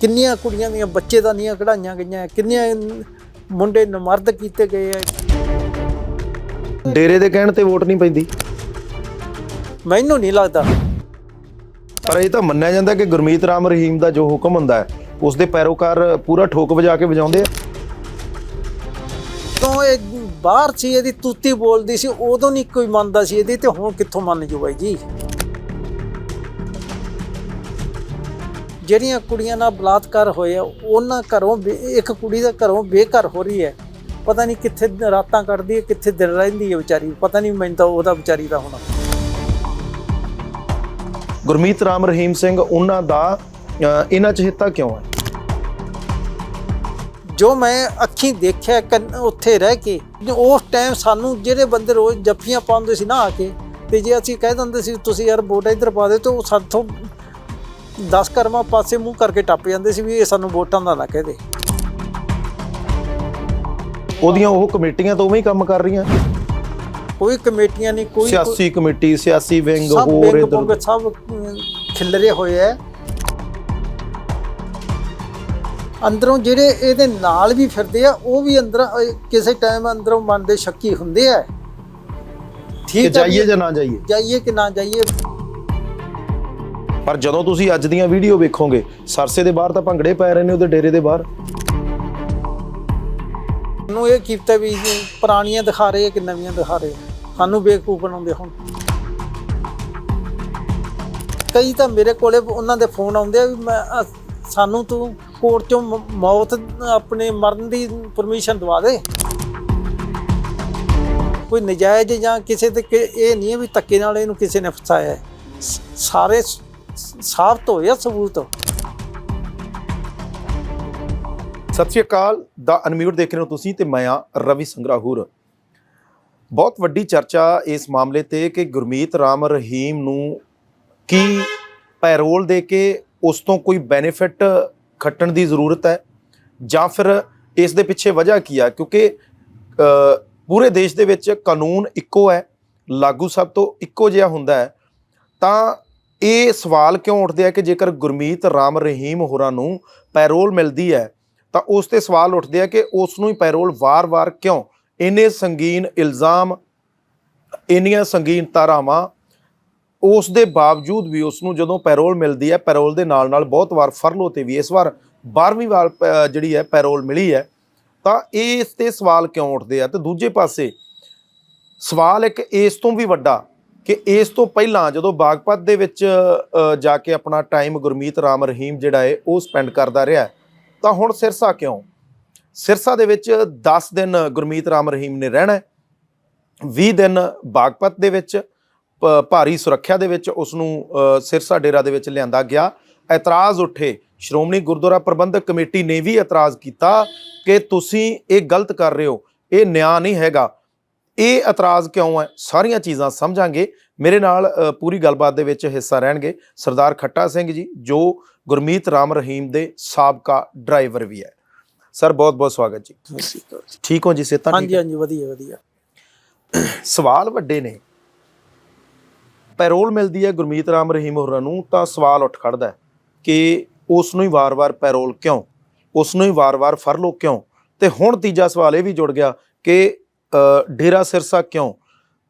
ਕਿੰਨੀਆਂ ਕੁੜੀਆਂ ਦੀਆਂ ਬੱਚੇ ਦਾ ਨੀਆਂ ਕਢਾਈਆਂ ਗਈਆਂ ਕਿੰਨੀਆਂ ਮੁੰਡੇ ਨਮਰਦ ਕੀਤੇ ਗਏ ਆ। ਡੇਰੇ ਦੇ ਕਹਿਣ ਤੇ ਵੋਟ ਨਹੀਂ ਪੈਂਦੀ। ਮੈਨੂੰ ਨਹੀਂ ਲੱਗਦਾ। ਪਰ ਇਹ ਤਾਂ ਮੰਨਿਆ ਜਾਂਦਾ ਕਿ ਗੁਰਮੀਤ ਰਾਮ ਰਹੀਮ ਦਾ ਜੋ ਹੁਕਮ ਹੁੰਦਾ ਹੈ ਉਸ ਦੇ ਪੈਰੋਕਾਰ ਪੂਰਾ ਠੋਕ ਵਜਾ ਕੇ ਵਜਾਉਂਦੇ ਆ। ਤੋਂ ਇਹ ਬਾਹਰ ਸੀ ਇਹਦੀ ਤੂਤੀ ਬੋਲਦੀ ਸੀ ਉਦੋਂ ਨਹੀਂ ਕੋਈ ਮੰਨਦਾ ਸੀ ਇਹਦੀ ਤੇ ਹੁਣ ਕਿੱਥੋਂ ਮੰਨ ਜੂ ਬਾਈ ਜੀ? ਜਿਹੜੀਆਂ ਕੁੜੀਆਂ ਨਾਲ ਬਲਾਤਕਾਰ ਹੋਏ ਆ ਉਹਨਾਂ ਘਰੋਂ ਇੱਕ ਕੁੜੀ ਦਾ ਘਰੋਂ ਬੇਘਰ ਹੋ ਰਹੀ ਹੈ। ਪਤਾ ਨਹੀਂ ਕਿੱਥੇ ਰਾਤਾਂ ਕੱਢਦੀ ਹੈ ਕਿੱਥੇ ਦਿਨ ਰਹਿੰਦੀ ਹੈ ਵਿਚਾਰੀ। ਪਤਾ ਨਹੀਂ ਮੈਨੂੰ ਤਾਂ ਉਹਦਾ ਵਿਚਾਰੀ ਦਾ ਹੋਣਾ। ਗੁਰਮੀਤ ਰਾਮ ਰਹੀਮ ਸਿੰਘ ਉਹਨਾਂ ਦਾ ਇਹਨਾਂ 'ਚ ਹਿੱਤਾ ਕਿਉਂ ਹੈ? ਜੋ ਮੈਂ ਅੱਖੀਂ ਦੇਖਿਆ ਉੱਥੇ ਰਹਿ ਕੇ ਉਸ ਟਾਈਮ ਸਾਨੂੰ ਜਿਹੜੇ ਬੰਦੇ ਰੋਜ਼ ਜੱਫੀਆਂ ਪਾਉਂਦੇ ਸੀ ਨਾ ਆ ਕੇ ਤੇ ਜੇ ਅਸੀਂ ਕਹਿ ਦਿੰਦੇ ਸੀ ਤੁਸੀਂ ਯਾਰ ਵੋਟ ਇੱਧਰ ਪਾ ਦਿਓ ਤੇ ਉਹ ਸਾਥੋਂ 10 ਕਰਮਾਂ ਪਾਸੇ ਮੂੰਹ ਕਰਕੇ ਟੱਪ ਜਾਂਦੇ ਸੀ ਵੀ ਇਹ ਸਾਨੂੰ ਵੋਟਾਂ ਦਾ ਨਾ ਕਹਦੇ ਉਹਦੀਆਂ ਉਹ ਕਮੇਟੀਆਂ ਤਾਂ ਉਵੇਂ ਹੀ ਕੰਮ ਕਰ ਰਹੀਆਂ। ਕੋਈ ਕਮੇਟੀਆਂ ਨਹੀਂ ਕੋਈ ਸਿਆਸੀ ਕਮੇਟੀ ਸਿਆਸੀ ਵਿੰਗ ਹੋਰ ਇਧਰ ਸਭ ਖਿਲਰੇ ਹੋਏ ਐ। ਅੰਦਰੋਂ ਜਿਹੜੇ ਇਹਦੇ ਨਾਲ ਵੀ ਫਿਰਦੇ ਆ ਉਹ ਵੀ ਅੰਦਰ ਕਿਸੇ ਟਾਈਮ ਅੰਦਰੋਂ ਮਨ ਦੇ ਸ਼ੱਕੀ ਹੁੰਦੇ ਆ। ਠੀਕ ਹੈ ਜਾਈਏ ਜਾਂ ਨਾ ਜਾਈਏ? ਜਾਈਏ ਕਿ ਨਾ ਜਾਈਏ ਪਰ ਜਦੋਂ ਤੁਸੀਂ ਅੱਜ ਦੀਆਂ ਵੀਡੀਓ ਵੇਖੋਗੇ, ਸਰਸੇ ਦੇ ਬਾਹਰ ਤਾਂ ਭੰਗੜੇ ਪੈ ਰਹੇ ਨੇ ਉਹਦੇ ਡੇਰੇ ਦੇ ਬਾਹਰ। ਨੂੰ ਇਹ ਕੀਤਾ ਵੀ ਪੁਰਾਣੀਆਂ ਦਿਖਾ ਰਹੇ ਕਿ ਨਵੀਆਂ ਦਿਖਾ ਰਹੇ ਸਾਨੂੰ ਬੇਵਕੂਫ ਬਣਾਉਂਦੇ ਹੁਣ। ਕਈ ਤਾਂ ਮੇਰੇ ਕੋਲੇ ਉਹਨਾਂ ਦੇ ਫੋਨ ਆਉਂਦੇ ਆ ਵੀ ਮੈਂ ਸਾਨੂੰ ਤੂੰ ਕੋਰਟ ਚੋਂ ਮੌਤ, ਆਪਣੇ ਮਰਨ ਦੀ ਪਰਮਿਸ਼ਨ ਦਵਾ ਦੇ। ਕੋਈ ਨਜਾਇਜ਼ ਜਾਂ ਕਿਸੇ ਤੇ ਇਹ ਨਹੀਂ ਹੈ ਵੀ ਧੱਕੇ ਨਾਲ ਇਹਨੂੰ ਕਿਸੇ ਨੇ ਫਸਾਇਆ ਸਾਰੇ ਸਾਬਤ ਹੋਏ ਆ ਸਬੂਤ। ਸਤਿ ਸ਼੍ਰੀ ਅਕਾਲ, ਦਾ ਅਨਮਿਊਟ ਦੇਖ ਰਹੇ ਹੋ ਤੁਸੀਂ ਤੇ ਮੈਂ ਆ ਰਵੀ ਸੰਗਰਾਹੂਰ। ਬਹੁਤ ਵੱਡੀ ਚਰਚਾ ਇਸ ਮਾਮਲੇ ਤੇ ਕਿ ਗੁਰਮੀਤ ਰਾਮ ਰਹੀਮ ਨੂੰ ਕੀ ਪੈਰੋਲ ਦੇ ਕੇ ਉਸ ਤੋਂ ਕੋਈ ਬੈਨੀਫਿਟ ਖੱਟਣ ਦੀ ਜ਼ਰੂਰਤ ਹੈ ਜਾਂ ਫਿਰ ਇਸ ਦੇ ਪਿੱਛੇ ਵਜ੍ਹਾ ਕੀ ਆ? ਕਿਉਂਕਿ ਪੂਰੇ ਦੇਸ਼ ਦੇ ਵਿੱਚ ਕਾਨੂੰਨ ਇੱਕੋ ਹੈ, ਲਾਗੂ ਸਭ ਤੋਂ ਇੱਕੋ ਜਿਹਾ ਹੁੰਦਾ ਹੈ। ਤਾਂ ਇਹ ਸਵਾਲ ਕਿਉਂ ਉੱਠਦੇ ਆ ਕਿ ਜੇਕਰ ਗੁਰਮੀਤ ਰਾਮ ਰਹੀਮ ਹੋਰਾਂ ਨੂੰ ਪੈਰੋਲ ਮਿਲਦੀ ਹੈ, ਤਾਂ ਉਸ ਤੇ ਸਵਾਲ ਉੱਠਦੇ ਆ ਕਿ ਉਸ ਨੂੰ ਹੀ ਪੈਰੋਲ ਵਾਰ-ਵਾਰ ਕਿਉਂ? ਇੰਨੇ ਸੰਗੀਨ ਇਲਜ਼ਾਮ, ਇੰਨੀਆਂ ਸੰਗੀਨ ਧਾਰਾਵਾਂ, ਉਸ ਦੇ ਬਾਵਜੂਦ ਵੀ ਉਸ ਨੂੰ ਜਦੋਂ ਪੈਰੋਲ ਮਿਲਦੀ ਹੈ, ਪੈਰੋਲ ਦੇ ਨਾਲ ਨਾਲ ਬਹੁਤ ਵਾਰ ਫਰਲੋ ਤੇ ਵੀ ਇਸ ਵਾਰ 12ਵੀਂ ਵਾਰ ਪ- ਜਿਹੜੀ ਹੈ, ਪੈਰੋਲ ਮਿਲੀ ਹੈ, ਤਾਂ ਇਸ ਤੇ ਸਵਾਲ ਕਿਉਂ ਉੱਠਦੇ ਆ? ਤੇ ਦੂਜੇ ਪਾਸੇ ਸਵਾਲ ਇੱਕ ਇਸ ਤੋਂ ਵੀ ਵੱਡਾ ਕਿ ਇਸ ਤੋਂ ਪਹਿਲਾਂ ਜਦੋਂ ਬਾਗਪਤ ਦੇ ਵਿੱਚ ਜਾ ਕੇ ਆਪਣਾ ਟਾਈਮ ਗੁਰਮੀਤ ਰਾਮ ਰਹੀਮ ਜਿਹੜਾ ਹੈ, ਉਹ ਸਪੈਂਡ ਕਰਦਾ ਰਿਹਾ ਤਾਂ ਹੁਣ ਸਿਰਸਾ ਕਿਉਂ? ਸਿਰਸਾ ਦੇ ਵਿੱਚ 10 ਦਿਨ ਗੁਰਮੀਤ ਰਾਮ ਰਹੀਮ ਨੇ ਰਹਿਣਾ ਹੈ 20 ਦਿਨ ਬਾਗਪਤ ਦੇ ਵਿੱਚ ਪ- ਭਾਰੀ ਸੁਰੱਖਿਆ ਦੇ ਵਿੱਚ ਉਸ ਨੂੰ ਸਿਰਸਾ ਡੇਰਾ ਦੇ ਵਿੱਚ ਲਿਆਂਦਾ ਗਿਆ। ਇਤਰਾਜ਼ ਉੱਠੇ, ਸ਼੍ਰੋਮਣੀ ਗੁਰਦੁਆਰਾ ਪ੍ਰਬੰਧਕ ਕਮੇਟੀ ਨੇ ਵੀ ਇਤਰਾਜ਼ ਕੀਤਾ ਕਿ ਤੁਸੀਂ ਇਹ ਗਲਤ ਕਰ ਰਹੇ ਹੋ, ਇਹ ਨਿਆਂ ਨਹੀਂ ਹੈਗਾ। ਇਹ ਇਤਰਾਜ਼ ਕਿਉਂ ਹੈ? ਸਾਰੀਆਂ ਚੀਜ਼ਾਂ ਸਮਝਾਂਗੇ। ਮੇਰੇ ਨਾਲ ਪੂਰੀ ਗੱਲਬਾਤ ਦੇ ਵਿੱਚ ਹਿੱਸਾ ਰਹਿਣਗੇ। ਸਰਦਾਰ ਖੱਟਾ ਸਿੰਘ ਜੀ ਜੋ ਗੁਰਮੀਤ ਰਾਮ ਰਹੀਮ ਦੇ ਸਾਬਕਾ ਡਰਾਈਵਰ ਵੀ ਹੈ। ਸਰ ਬਹੁਤ ਬਹੁਤ ਸਵਾਗਤ ਜੀ। ਠੀਕ ਹੋ ਜੀ? ਸੇਤਾ ਹਾਂਜੀ ਹਾਂਜੀ ਵਧੀਆ ਵਧੀਆ। ਸਵਾਲ ਵੱਡੇ ਨੇ। ਪੈਰੋਲ ਮਿਲਦੀ ਹੈ ਗੁਰਮੀਤ ਰਾਮ ਰਹੀਮ ਹੋਰਾਂ ਨੂੰ ਤਾਂ ਸਵਾਲ ਉੱਠ ਖੜਦਾ ਹੈ ਕਿ ਉਸ ਨੂੰ ਹੀ ਵਾਰ-ਵਾਰ ਪੈਰੋਲ ਕਿਉਂ? ਉਸ ਨੂੰ ਹੀ ਵਾਰ-ਵਾਰ ਫਰਲੋ ਕਿਉਂ? ਤੇ ਹੁਣ ਤੀਜਾ ਸਵਾਲ ਇਹ ਵੀ ਜੁੜ ਗਿਆ ਕਿ ਡੇਰਾ ਸਿਰਸਾ ਕਿਉਂ?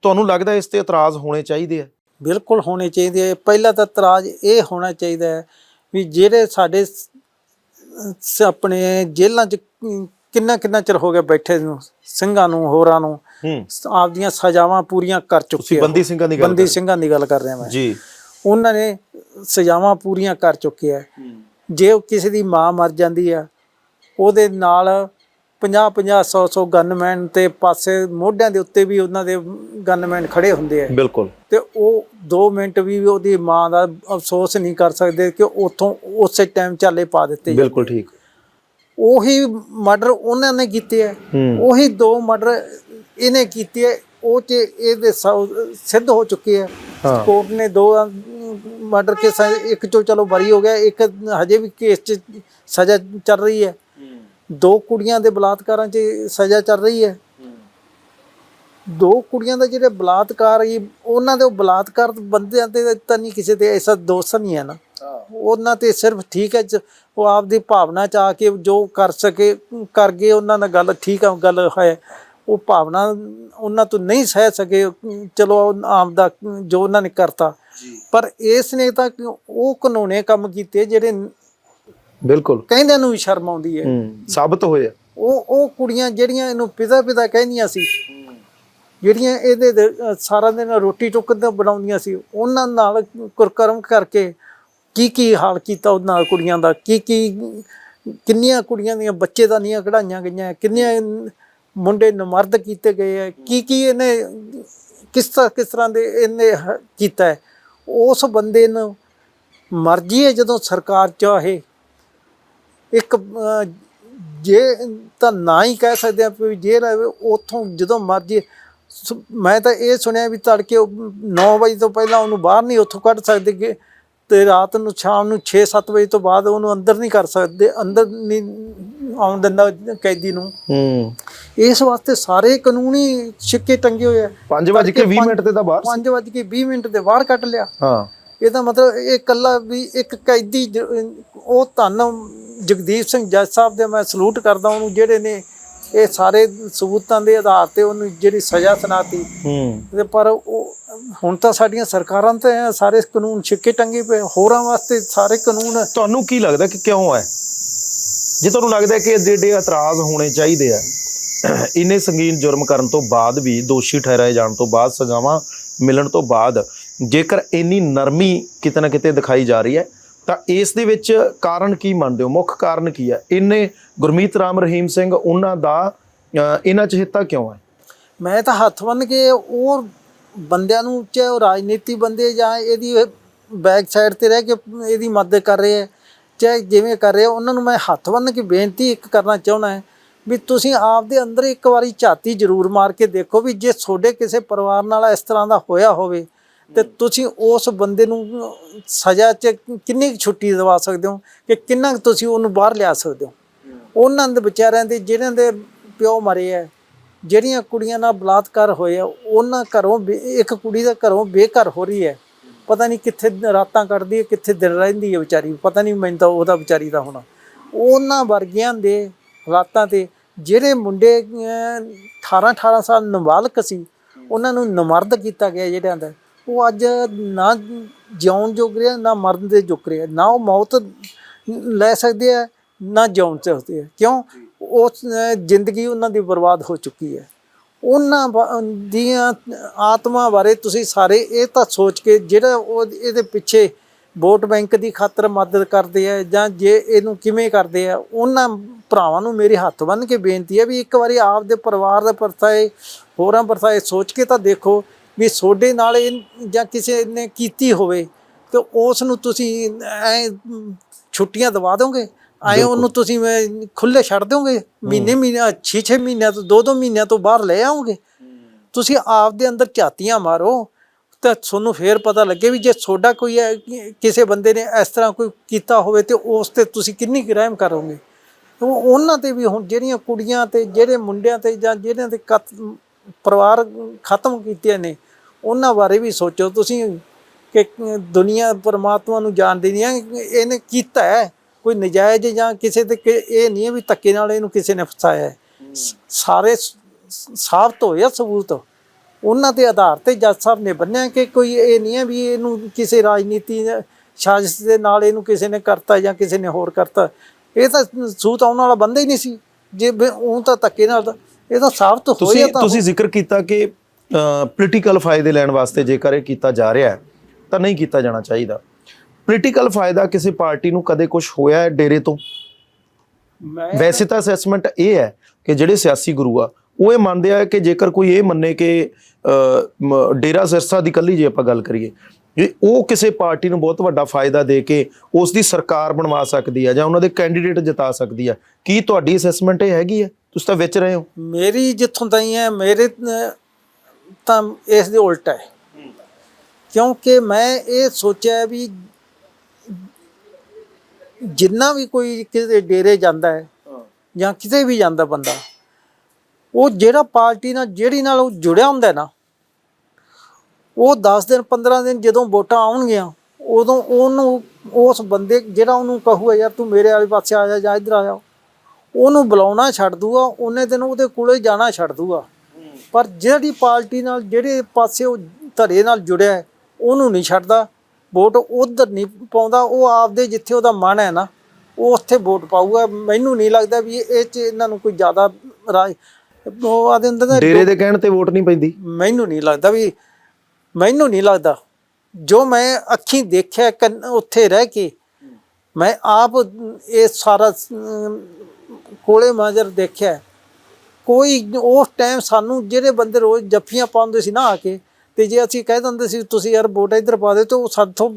ਤੁਹਾਨੂੰ ਲੱਗਦਾ ਇਸ ਤੇ ਇਤਰਾਜ਼ ਹੋਣੇ ਚਾਹੀਦੇ ਆ? ਬਿਲਕੁਲ ਹੋਣੇ ਚਾਹੀਦੇ ਆ। ਪਹਿਲਾ ਤਾਂ ਇਤਰਾਜ਼ ਇਹ ਹੋਣਾ ਚਾਹੀਦਾ ਹੈ ਵੀ ਜਿਹੜੇ ਸਾਡੇ ਆਪਣੇ ਜੇਲ੍ਹਾਂ 'ਚ ਕਿੰਨਾ ਕਿੰਨਾ ਚਿਰ ਹੋ ਗਿਆ ਬੈਠੇ ਨੂੰ ਸਿੰਘਾਂ ਨੂੰ ਹੋਰਾਂ ਨੂੰ ਆਪਦੀਆਂ ਸਜ਼ਾਵਾਂ ਪੂਰੀਆਂ ਕਰ ਚੁੱਕੇ ਤੁਸੀਂ ਆ ਬੰਦੀ ਸਿੰਘਾਂ ਦੀ ਗੱਲ ਬੰਦੀ ਸਿੰਘਾਂ ਦੀ ਗੱਲ ਕਰ ਰਿਹਾ ਮੈਂ। ਜੀ। ਉਹਨਾਂ ਨੇ ਸਜ਼ਾਵਾਂ ਪੂਰੀਆਂ ਕਰ ਚੁੱਕੇ ਆ। ਜੇ ਉਹ ਕਿਸੇ ਦੀ ਮਾਂ ਮਰ ਜਾਂਦੀ ਆ ਉਹਦੇ ਨਾਲ 50 50 100 100 ਗਨਮੈਨ ਤੇ ਪਾਸੇ ਮੋਢਿਆਂ ਦੇ ਉੱਤੇ ਵੀ ਉਹਨਾਂ ਦੇ ਗਨਮੈਨ ਖੜੇ ਹੁੰਦੇ ਆ। ਬਿਲਕੁਲ। ਤੇ ਉਹ 2 ਮਿੰਟ ਵੀ ਉਹਦੀ ਮਾਂ ਦਾ ਅਫਸੋਸ ਨਹੀਂ ਕਰ ਸਕਦੇ ਕਿ ਉਥੋਂ ਉਸੇ ਟਾਈਮ ਚਾਲੇ ਪਾ ਦਿੱਤੇ ਬਿਲਕੁਲ ਠੀਕ। ਉਹੀ ਮਰਡਰ ਉਹਨਾਂ ਨੇ ਕੀਤੇ ਆ। ਉਹੀ ਦੋ ਮਰਡਰ ਇਹਨੇ ਕੀਤੇ ਆ। ਉਹ ਚ ਇਹਦੇ ਸਿੱਧ ਹੋ ਚੁੱਕੇ ਆ। ਕੋਰਟ ਨੇ ਦੋ ਮਰਡਰ ਕੇਸ ਇੱਕ ਚੋਂ ਚਲੋ ਬਰੀ ਹੋ ਗਿਆ ਇੱਕ ਹਜੇ ਵੀ ਕੇਸ 'ਚ ਸਜ਼ਾ ਚੱਲ ਰਹੀ ਹੈ ਦੋ ਕੁੜੀਆਂ ਦੇ ਬਲਾਤਕਾਰਾਂ 'ਚ ਸਜ਼ਾ ਚੱਲ ਰਹੀ ਹੈ। ਦੋ ਕੁੜੀਆਂ ਦਾ ਜਿਹੜੇ ਬਲਾਤਕਾਰ ਹੀ ਉਹਨਾਂ ਦੇ ਉਹ ਬਲਾਤਕਾਰ ਬੰਦਿਆਂ ਤੇ ਤਾਂ ਨਹੀਂ ਕਿਸੇ ਤੇ ਐਸਾ ਦੋਸ਼ ਨਹੀਂ ਹੈ ਨਾ। ਉਹਨਾਂ ਤੇ ਸਿਰਫ ਠੀਕ ਹੈ ਉਹ ਆਪਦੀ ਭਾਵਨਾ ਚ ਆ ਕੇ ਜੋ ਕਰ ਸਕੇ ਕਰ ਗਏ ਉਹਨਾਂ ਨਾਲ ਗੱਲ ਠੀਕ ਆ ਗੱਲ ਹੈ। ਉਹ ਭਾਵਨਾ ਉਹਨਾਂ ਤੋਂ ਨਹੀਂ ਸਹਿ ਸਕੇ ਚਲੋ ਆਮ ਦਾ ਜੋ ਉਹਨਾਂ ਨੇ ਕਰਤਾ। ਪਰ ਇਸ ਨੇ ਤਾਂ ਉਹ ਕਾਨੂੰਨੇ ਕੰਮ ਕੀਤੇ ਜਿਹੜੇ ਬਿਲਕੁਲ। ਕਹਿੰਦਿਆਂ ਨੂੰ ਵੀ ਸ਼ਰਮ ਆਉਂਦੀ ਹੈ। ਸਾਬਤ ਹੋਇਆ ਉਹ ਉਹ ਕੁੜੀਆਂ ਜਿਹੜੀਆਂ ਇਹਨੂੰ ਪਿਤਾ ਪਿਤਾ ਕਹਿੰਦੀਆਂ ਸੀ ਜਿਹੜੀਆਂ ਇਹਦੇ ਸਾਰਾ ਦਿਨ ਰੋਟੀ ਟੁੱਕ ਬਣਾਉਂਦੀਆਂ ਸੀ ਉਹਨਾਂ ਨਾਲ ਕੁਰਕਰਮ ਕਰਕੇ ਕੀ ਕੀ ਹਾਲ ਕੀਤਾ ਉਹਨਾਂ ਨਾਲ ਕੁੜੀਆਂ ਦਾ? ਕੀ ਕੀ ਕਿੰਨੀਆਂ ਕੁੜੀਆਂ ਦੀਆਂ ਬੱਚੇ ਦਾ ਨੀਆਂ ਕਢਾਈਆਂ ਗਈਆਂ? ਕਿੰਨੀਆਂ ਮੁੰਡੇ ਨਮਰਦ ਕੀਤੇ ਗਏ ਆ? ਕੀ ਕੀ ਇਹਨੇ ਕਿਸ ਤਰ੍ਹਾਂ ਕਿਸ ਤਰ੍ਹਾਂ ਦੇ ਇਹਨੇ ਕੀਤਾ ਉਸ ਬੰਦੇ ਨੂੰ ਮਰਜ਼ੀ ਹੈ ਜਦੋਂ ਸਰਕਾਰ ਚਾਹੇ ਇੱਕ ਜੇ ਤਾਂ ਨਾ ਹੀ ਕਹਿ ਸਕਦੇ ਆ ਵੀ ਜੇਲ੍ਹ ਹੈ ਉਥੋਂ ਜਦੋਂ ਮਰਜ਼ੀ ਮੈਂ ਤਾਂ ਇਹ ਸੁਣਿਆ ਵੀ ਤੜਕੇ 9 ਵਜੇ ਤੋਂ ਪਹਿਲਾਂ ਉਹਨੂੰ ਬਾਹਰ ਨਹੀਂ ਉੱਥੋਂ ਕੱਢ ਸਕਦੇ ਕਿ ਤੇ ਰਾਤ ਨੂੰ ਸ਼ਾਮ ਨੂੰ 6-7 ਵਜੇ ਤੋਂ ਬਾਅਦ ਉਹਨੂੰ ਅੰਦਰ ਨਹੀਂ ਕਰ ਸਕਦੇ ਅੰਦਰ ਨਹੀਂ ਆਉਣ ਦਿੰਦਾ ਕੈਦੀ ਨੂੰ। ਹੂੰ। ਇਸ ਵਾਸਤੇ ਸਾਰੇ ਕਾਨੂੰਨੀ ਸਿੱਕੇ ਟੰਗੇ ਹੋਏ ਆ। 5 ਵਜੇ ਕੇ 20 ਮਿੰਟ ਤੇ ਤਾਂ ਬਾਹਰ 5 ਵਜੇ ਕੇ 20 ਮਿੰਟ ਦੇ ਬਾਹਰ ਕੱਢ ਲਿਆ। ਹਾਂ। ਇਹਦਾ ਮਤਲਬ ਇਹ ਕੱਲਾ ਵੀ ਇੱਕ ਕੈਦੀ ਉਹ ਧੰਨ ਜਗਦੀਪ ਸਿੰਘ ਜੱਜ ਸਾਹਿਬ ਦੇ ਮੈਂ ਸਲੂਟ ਕਰਦਾ ਉਹਨੂੰ ਜਿਹੜੇ ਨੇ ਇਹ ਸਾਰੇ ਸਬੂਤਾਂ ਦੇ ਆਧਾਰ ਤੇ ਉਹਨੂੰ ਜਿਹੜੀ ਸਜ਼ਾ ਸੁਣਾਤੀ। ਹੂੰ। ਤੇ ਪਰ ਉਹ ਹੁਣ ਤਾਂ ਸਾਡੀਆਂ ਸਰਕਾਰਾਂ ਤੇ ਸਾਰੇ ਕਾਨੂੰਨ ਛਿੱਕੇ ਟੰਗੇ ਪਏ ਹੋਰਾਂ ਵਾਸਤੇ ਸਾਰੇ ਕਾਨੂੰਨ ਤੁਹਾਨੂੰ ਕੀ ਲੱਗਦਾ ਕਿ ਕਿਉਂ ਹੈ? ਜੇ ਤੁਹਾਨੂੰ ਲੱਗਦਾ ਕਿ ਏਡੇ ਇਤਰਾਜ਼ ਹੋਣੇ ਚਾਹੀਦੇ ਆ ਇੰਨੇ ਸੰਗੀਨ ਜੁਰਮ ਕਰਨ ਤੋਂ ਬਾਅਦ ਵੀ ਦੋਸ਼ੀ ਠਹਿਰਾਏ ਜਾਣ ਤੋਂ ਬਾਅਦ ਸਜ਼ਾਵਾਂ ਮਿਲਣ ਤੋਂ ਬਾਅਦ ਜੇਕਰ ਇੰਨੀ ਨਰਮੀ ਕਿਤੇ ਨਾ ਕਿਤੇ ਦਿਖਾਈ ਜਾ ਰਹੀ ਹੈ, ਤਾਂ ਇਸ ਦੇ ਵਿੱਚ ਕਾਰਨ ਕੀ ਮੰਨਦੇ ਹੋ? ਮੁੱਖ ਕਾਰਨ ਕੀ ਹੈ? ਇਹਨੇ ਗੁਰਮੀਤ ਰਾਮ ਰਹੀਮ ਸਿੰਘ, ਉਹਨਾਂ ਦਾ ਇਹਨਾਂ ਚ ਹਿੱਤਾ ਕਿਉਂ ਹੈ? ਮੈਂ ਤਾਂ ਹੱਥ ਬੰਨ ਕੇ ਉਹ ਬੰਦਿਆਂ ਨੂੰ ਚਾਹੇ ਉਹ ਰਾਜਨੀਤੀ ਬੰਦੇ ਜਾਂ ਇਹਦੀ ਬੈਕ ਸਾਈਡ ਤੇ ਰਹਿ ਕੇ ਇਹਦੀ ਮਦਦ ਕਰ ਰਹੇ ਹੈ, ਚਾਹੇ ਜਿਵੇਂ ਕਰ ਰਹੇ ਉਹਨਾਂ ਨੂੰ ਮੈਂ ਹੱਥ ਬੰਨ ਕੇ ਬੇਨਤੀ ਇੱਕ ਕਰਨਾ ਚਾਹੁੰਦਾ ਹੈ ਵੀ ਤੁਸੀਂ ਆਪ ਦੇ ਅੰਦਰ ਇੱਕ ਵਾਰੀ ਝਾਤੀ ਜ਼ਰੂਰ ਮਾਰ ਕੇ ਦੇਖੋ ਵੀ ਜੇ ਤੁਹਾਡੇ ਕਿਸੇ ਪਰਿਵਾਰ ਨਾਲ ਇਸ ਤਰ੍ਹਾਂ ਦਾ ਹੋਇਆ ਹੋਵੇ ਤੇ ਤੁਸੀਂ ਉਸ ਬੰਦੇ ਨੂੰ ਸਜ਼ਾ 'ਚ ਕਿੰਨੀ ਕੁ ਛੁੱਟੀ ਦਿਵਾ ਸਕਦੇ ਹੋ ਕਿ ਕਿੰਨਾ ਤੁਸੀਂ ਉਹਨੂੰ ਬਾਹਰ ਲਿਆ ਸਕਦੇ ਹੋ? ਉਹਨਾਂ ਦੇ ਵਿਚਾਰਿਆਂ ਦੇ ਜਿਹਨਾਂ ਦੇ ਪਿਓ ਮਰੇ ਆ ਜਿਹੜੀਆਂ ਕੁੜੀਆਂ ਨਾਲ ਬਲਾਤਕਾਰ ਹੋਏ ਆ ਉਹਨਾਂ ਘਰੋਂ ਇੱਕ ਕੁੜੀ ਦਾ ਘਰੋਂ ਬੇਘਰ ਹੋ ਰਹੀ ਹੈ। ਪਤਾ ਨਹੀਂ ਕਿੱਥੇ ਰਾਤਾਂ ਕੱਢਦੀ ਹੈ ਕਿੱਥੇ ਦਿਨ ਰਹਿੰਦੀ ਹੈ ਵਿਚਾਰੀ ਪਤਾ ਨਹੀਂ ਮੈਨੂੰ ਤਾਂ ਉਹਦਾ ਵਿਚਾਰੀ ਦਾ ਹੋਣਾ। ਉਹਨਾਂ ਵਰਗਿਆਂ ਦੇ ਹਾਲਾਤਾਂ ਤੇ ਜਿਹੜੇ ਮੁੰਡੇ 18 18 ਸਾਲ ਨਾਬਾਲਗ ਸੀ ਉਹਨਾਂ ਨੂੰ ਨਮਰਦ ਕੀਤਾ ਗਿਆ ਜਿਹੜਿਆਂ ਦਾ। ਉਹ ਅੱਜ ਨਾ ਜਿਉਣ ਜੋਗ ਰਿਹਾ, ਨਾ ਮਰਨ ਦੇ ਜੋਗ ਰਿਹਾ। ਨਾ ਉਹ ਮੌਤ ਲੈ ਸਕਦੇ ਆ, ਨਾ ਜਿਉਣ ਸਕਦੇ ਆ। ਕਿਉਂ? ਉਸ, ਜ਼ਿੰਦਗੀ ਉਹਨਾਂ ਦੀ ਬਰਬਾਦ ਹੋ ਚੁੱਕੀ ਹੈ। ਉਹਨਾਂ ਬ- ਦੀਆਂ ਆਤਮਾ ਬਾਰੇ ਤੁਸੀਂ ਸਾਰੇ ਇਹ ਤਾਂ ਸੋਚ ਕੇ ਜਿਹੜਾ ਉਹ ਇਹਦੇ ਪਿੱਛੇ ਵੋਟ ਬੈਂਕ ਦੀ ਖਾਤਰ ਮਦਦ ਕਰਦੇ ਆ ਜਾਂ ਜੇ ਇਹਨੂੰ ਕਿਵੇਂ ਕਰਦੇ ਆ, ਉਹਨਾਂ ਭਰਾਵਾਂ ਨੂੰ ਮੇਰੇ ਹੱਥ ਬੰਨ ਕੇ ਬੇਨਤੀ ਹੈ ਵੀ ਇੱਕ ਵਾਰੀ ਆਪ ਦੇ ਪਰਿਵਾਰ ਦੇ ਪਰਤਾਏ ਹੋਰਾਂ ਪਰਤਾਏ ਸੋਚ ਕੇ ਤਾਂ ਦੇਖੋ ਵੀ ਤੁਹਾਡੇ ਨਾਲ ਇਹ ਜਾਂ ਕਿਸੇ ਨੇ ਕੀਤੀ ਹੋਵੇ ਤੇ ਉਸ ਨੂੰ ਤੁਸੀਂ ਐ ਛੁੱਟੀਆਂ ਦਵਾ ਦੋਗੇ? ਐ ਉਹਨੂੰ ਤੁਸੀਂ ਖੁੱਲੇ ਛੱਡ ਦੋਗੇ? ਮਹੀਨੇ ਮਹੀਨੇ 6-6 ਮਹੀਨਿਆਂ ਤੋਂ 2-2 ਮਹੀਨਿਆਂ ਤੋਂ ਬਾਹਰ ਲੈ ਆਓਗੇ? ਤੁਸੀਂ ਆਪ ਦੇ ਅੰਦਰ ਝਾਤੀਆਂ ਮਾਰੋ ਤਾਂ ਤੁਹਾਨੂੰ ਫੇਰ ਪਤਾ ਲੱਗੇ ਵੀ ਜੇ ਤੁਹਾਡਾ ਕੋਈ ਕਿਸੇ ਬੰਦੇ ਨੇ ਇਸ ਤਰ੍ਹਾਂ ਕੋਈ ਕੀਤਾ ਹੋਵੇ ਤੇ ਉਸ ਤੇ ਤੁਸੀਂ ਕਿੰਨੀ ਕੁ ਰਹਿਮ ਕਰੋਗੇ? ਉਹ ਉਹਨਾਂ ਤੇ ਵੀ ਹੁਣ ਜਿਹੜੀਆਂ ਕੁੜੀਆਂ ਤੇ ਜਿਹੜੇ ਮੁੰਡਿਆਂ ਤੇ ਜਾਂ ਜਿਹੜਿਆਂ ਦੇ ਕਤ ਪਰਿਵਾਰ ਖਤਮ ਕੀਤੇ ਨੇ, ਉਹਨਾਂ ਬਾਰੇ ਵੀ ਸੋਚੋ। ਤੁਸੀਂ ਕਿ ਦੁਨੀਆ ਪਰਮਾਤਮਾ ਨੂੰ ਜਾਣਦੀ ਨਹੀਂ ਹੈ ਇਹਨੇ ਕੀਤਾ ਹੈ, ਕੋਈ ਨਜਾਇਜ਼ ਜਾਂ ਕਿਸੇ ਤੇ ਕਿ- ਇਹ ਨਹੀਂ ਹੈ ਵੀ ਧੱਕੇ ਨਾਲ ਇਹਨੂੰ ਕਿਸੇ ਨੇ ਫਸਾਇਆ ਹੈ। ਸ- ਸਾਰੇ ਸ- ਸ- ਸਾਬਤ ਹੋਇਆ ਸਬੂਤ। ਉਹਨਾਂ ਦੇ ਆਧਾਰ ਤੇ ਜੱਜ ਸਾਹਿਬ ਨੇ ਬੰਨਿਆ ਕਿ ਕੋਈ ਇਹ ਨਹੀਂ ਹੈ ਵੀ ਇਹਨੂੰ ਕਿਸੇ ਰਾਜਨੀਤੀ ਸਾਜ਼ਿਸ਼ ਦੇ ਨਾਲ ਇਹਨੂੰ ਕਿਸੇ ਨੇ ਕਰਤਾ ਜਾਂ ਕਿਸੇ ਨੇ ਹੋਰ ਕਰਤਾ। ਇਹ ਤਾਂ ਸੂਤ ਆਉਣ ਵਾਲਾ ਬੰਦਾ ਹੀ ਨਹੀਂ ਸੀ। ਜੇ ਉਹ ਤਾਂ ਧੱਕੇ ਨਾਲ ਤਾਂ ਇਹ ਤਾਂ ਸਾਬਤ ਹੋਇਆ ਤੁਸੀਂ ਤਾਂ ਤੁਸੀਂ ਜ਼ਿਕਰ ਕੀਤਾ ਕਿ ਪੋਲੀਟੀਕਲ ਫਾਇਦੇ ਲੈਣ ਵਾਸਤੇ ਜੇਕਰ ਇਹ ਕੀਤਾ ਜਾ ਰਿਹਾ ਹੈ ਤਾਂ ਨਹੀਂ ਕੀਤਾ ਜਾਣਾ ਚਾਹੀਦਾ। ਪੋਲੀਟੀਕਲ ਫਾਇਦਾ ਕਿਸੇ ਪਾਰਟੀ ਨੂੰ ਕਦੇ ਕੁਝ ਹੋਇਆ ਹੈ ਡੇਰੇ ਤੋਂ? ਮੈਂ ਵੈਸੇ ਤਾਂ ਅਸੈਸਮੈਂਟ ਇਹ ਹੈ ਕਿ ਜਿਹੜੇ ਸਿਆਸੀ ਗੁਰੂ ਆ ਉਹ ਇਹ ਮੰਨਦੇ ਆ ਕਿ ਜੇਕਰ ਕੋਈ ਇਹ ਮੰਨੇ ਕਿ ਡੇਰਾ ਸਿਰਸਾ ਦੀ ਕੱਲੀ ਜੇ ਆਪਾਂ ਗੱਲ ਕਰੀਏ ਜੇ ਉਹ ਕਿਸੇ ਪਾਰਟੀ ਨੂੰ ਬਹੁਤ ਵੱਡਾ ਫਾਇਦਾ ਦੇ ਕੇ ਉਸ ਦੀ ਸਰਕਾਰ ਬਣਵਾ ਸਕਦੀ ਹੈ ਜਾਂ ਉਹਨਾਂ ਦੇ ਕੈਂਡੀਡੇਟ ਜਿਤਾ ਸਕਦੀ ਹੈ ਕੀ ਤੁਹਾਡੀ ਅਸੈਸਮੈਂਟ ਇਹ ਹੈਗੀ ਹੈ ਤੁਸੀਂ ਤਾਂ ਵੇਚ ਰਹੇ ਹੋ। ਮੇਰੀ ਜਿੱਥੋਂ ਤਾਈ ਹੈ ਮੇਰੇ, ਤਾਂ ਇਸ ਦੇ ਉਲਟ ਹੈ। ਕਿਉਂਕਿ ਮੈਂ ਇਹ ਸੋਚਿਆ ਵੀ ਜਿੰਨਾ ਵੀ ਕੋਈ ਕਿਸੇ ਡੇਰੇ ਜਾਂਦਾ ਹੈ ਜਾਂ ਕਿਤੇ ਵੀ ਜਾਂਦਾ ਬੰਦਾ, ਉਹ ਜਿਹੜਾ ਪਾਰਟੀ ਨਾਲ, ਜਿਹੜੀ ਨਾਲ ਉਹ ਜੁੜਿਆ ਹੁੰਦਾ ਨਾ, ਉਹ 10 ਦਿਨ 15 ਦਿਨ ਜਦੋਂ ਵੋਟਾਂ ਆਉਣਗੀਆਂ, ਉਦੋਂ ਉਹਨੂੰ, ਉਸ ਬੰਦੇ, ਜਿਹੜਾ ਉਹਨੂੰ ਕਹੂਗਾ, ਯਾਰ ਤੂੰ ਮੇਰੇ ਵਾਲੇ ਪਾਸੇ ਆ ਜਾ ਜਾਂ ਇੱਧਰ ਆ ਜਾ। ਉਹਨੂੰ ਬੁਲਾਉਣਾ ਛੱਡ ਦੂਗਾ ਉਹਨੇ ਦਿਨ ਉਹਦੇ ਕੋਲੇ ਜਾਣਾ ਛੱਡ ਦੂਗਾ। ਪਰ ਜਿਹੜੀ ਪਾਰਟੀ ਨਾਲ ਜਿਹੜੇ ਪਾਸੇ ਉਹ ਧੜੇ ਨਾਲ ਜੁੜਿਆ ਉਹਨੂੰ ਨਹੀਂ ਛੱਡਦਾ। ਵੋਟ ਉਧਰ ਨਹੀਂ ਪਾਉਂਦਾ ਉਹ ਆਪਦੇ ਜਿੱਥੇ ਉਹਦਾ ਮਨ ਹੈ ਨਾ ਉਹ ਉੱਥੇ ਵੋਟ ਪਾਊਗਾ। ਮੈਨੂੰ ਨਹੀਂ ਲੱਗਦਾ ਵੀ ਇਹ ਚ ਇਹਨਾਂ ਨੂੰ ਕੋਈ ਜ਼ਿਆਦਾ ਰਾਜ ਉਹ ਆਦੇ ਨੇ ਡੇਰੇ ਦੇ ਕਹਿਣ ਤੇ ਵੋਟ ਨਹੀਂ ਪੈਂਦੀ। ਮੈਨੂੰ ਨਹੀਂ ਲੱਗਦਾ ਵੀ ਮੈਨੂੰ ਨਹੀਂ ਲੱਗਦਾ। ਜੋ ਮੈਂ ਅੱਖੀਂ ਦੇਖਿਆ ਉੱਥੇ ਰਹਿ ਕੇ ਮੈਂ ਆਪ ਇਹ ਸਾਰਾ ਕੋਲੇ ਮਾਜਰ ਦੇਖਿਆ ਕੋਈ ਉਸ ਟਾਈਮ ਸਾਨੂੰ ਜਿਹੜੇ ਬੰਦੇ ਰੋਜ਼ ਜੱਫੀਆਂ ਪਾਉਂਦੇ ਸੀ ਨਾ ਆ ਕੇ ਤੇ ਜੇ ਅਸੀਂ ਕਹਿ ਦਿੰਦੇ ਸੀ ਤੁਸੀਂ ਯਾਰ ਵੋਟ ਇੱਧਰ ਪਾ ਦੇ ਤੇ ਉਹ ਸਾਥੋਂ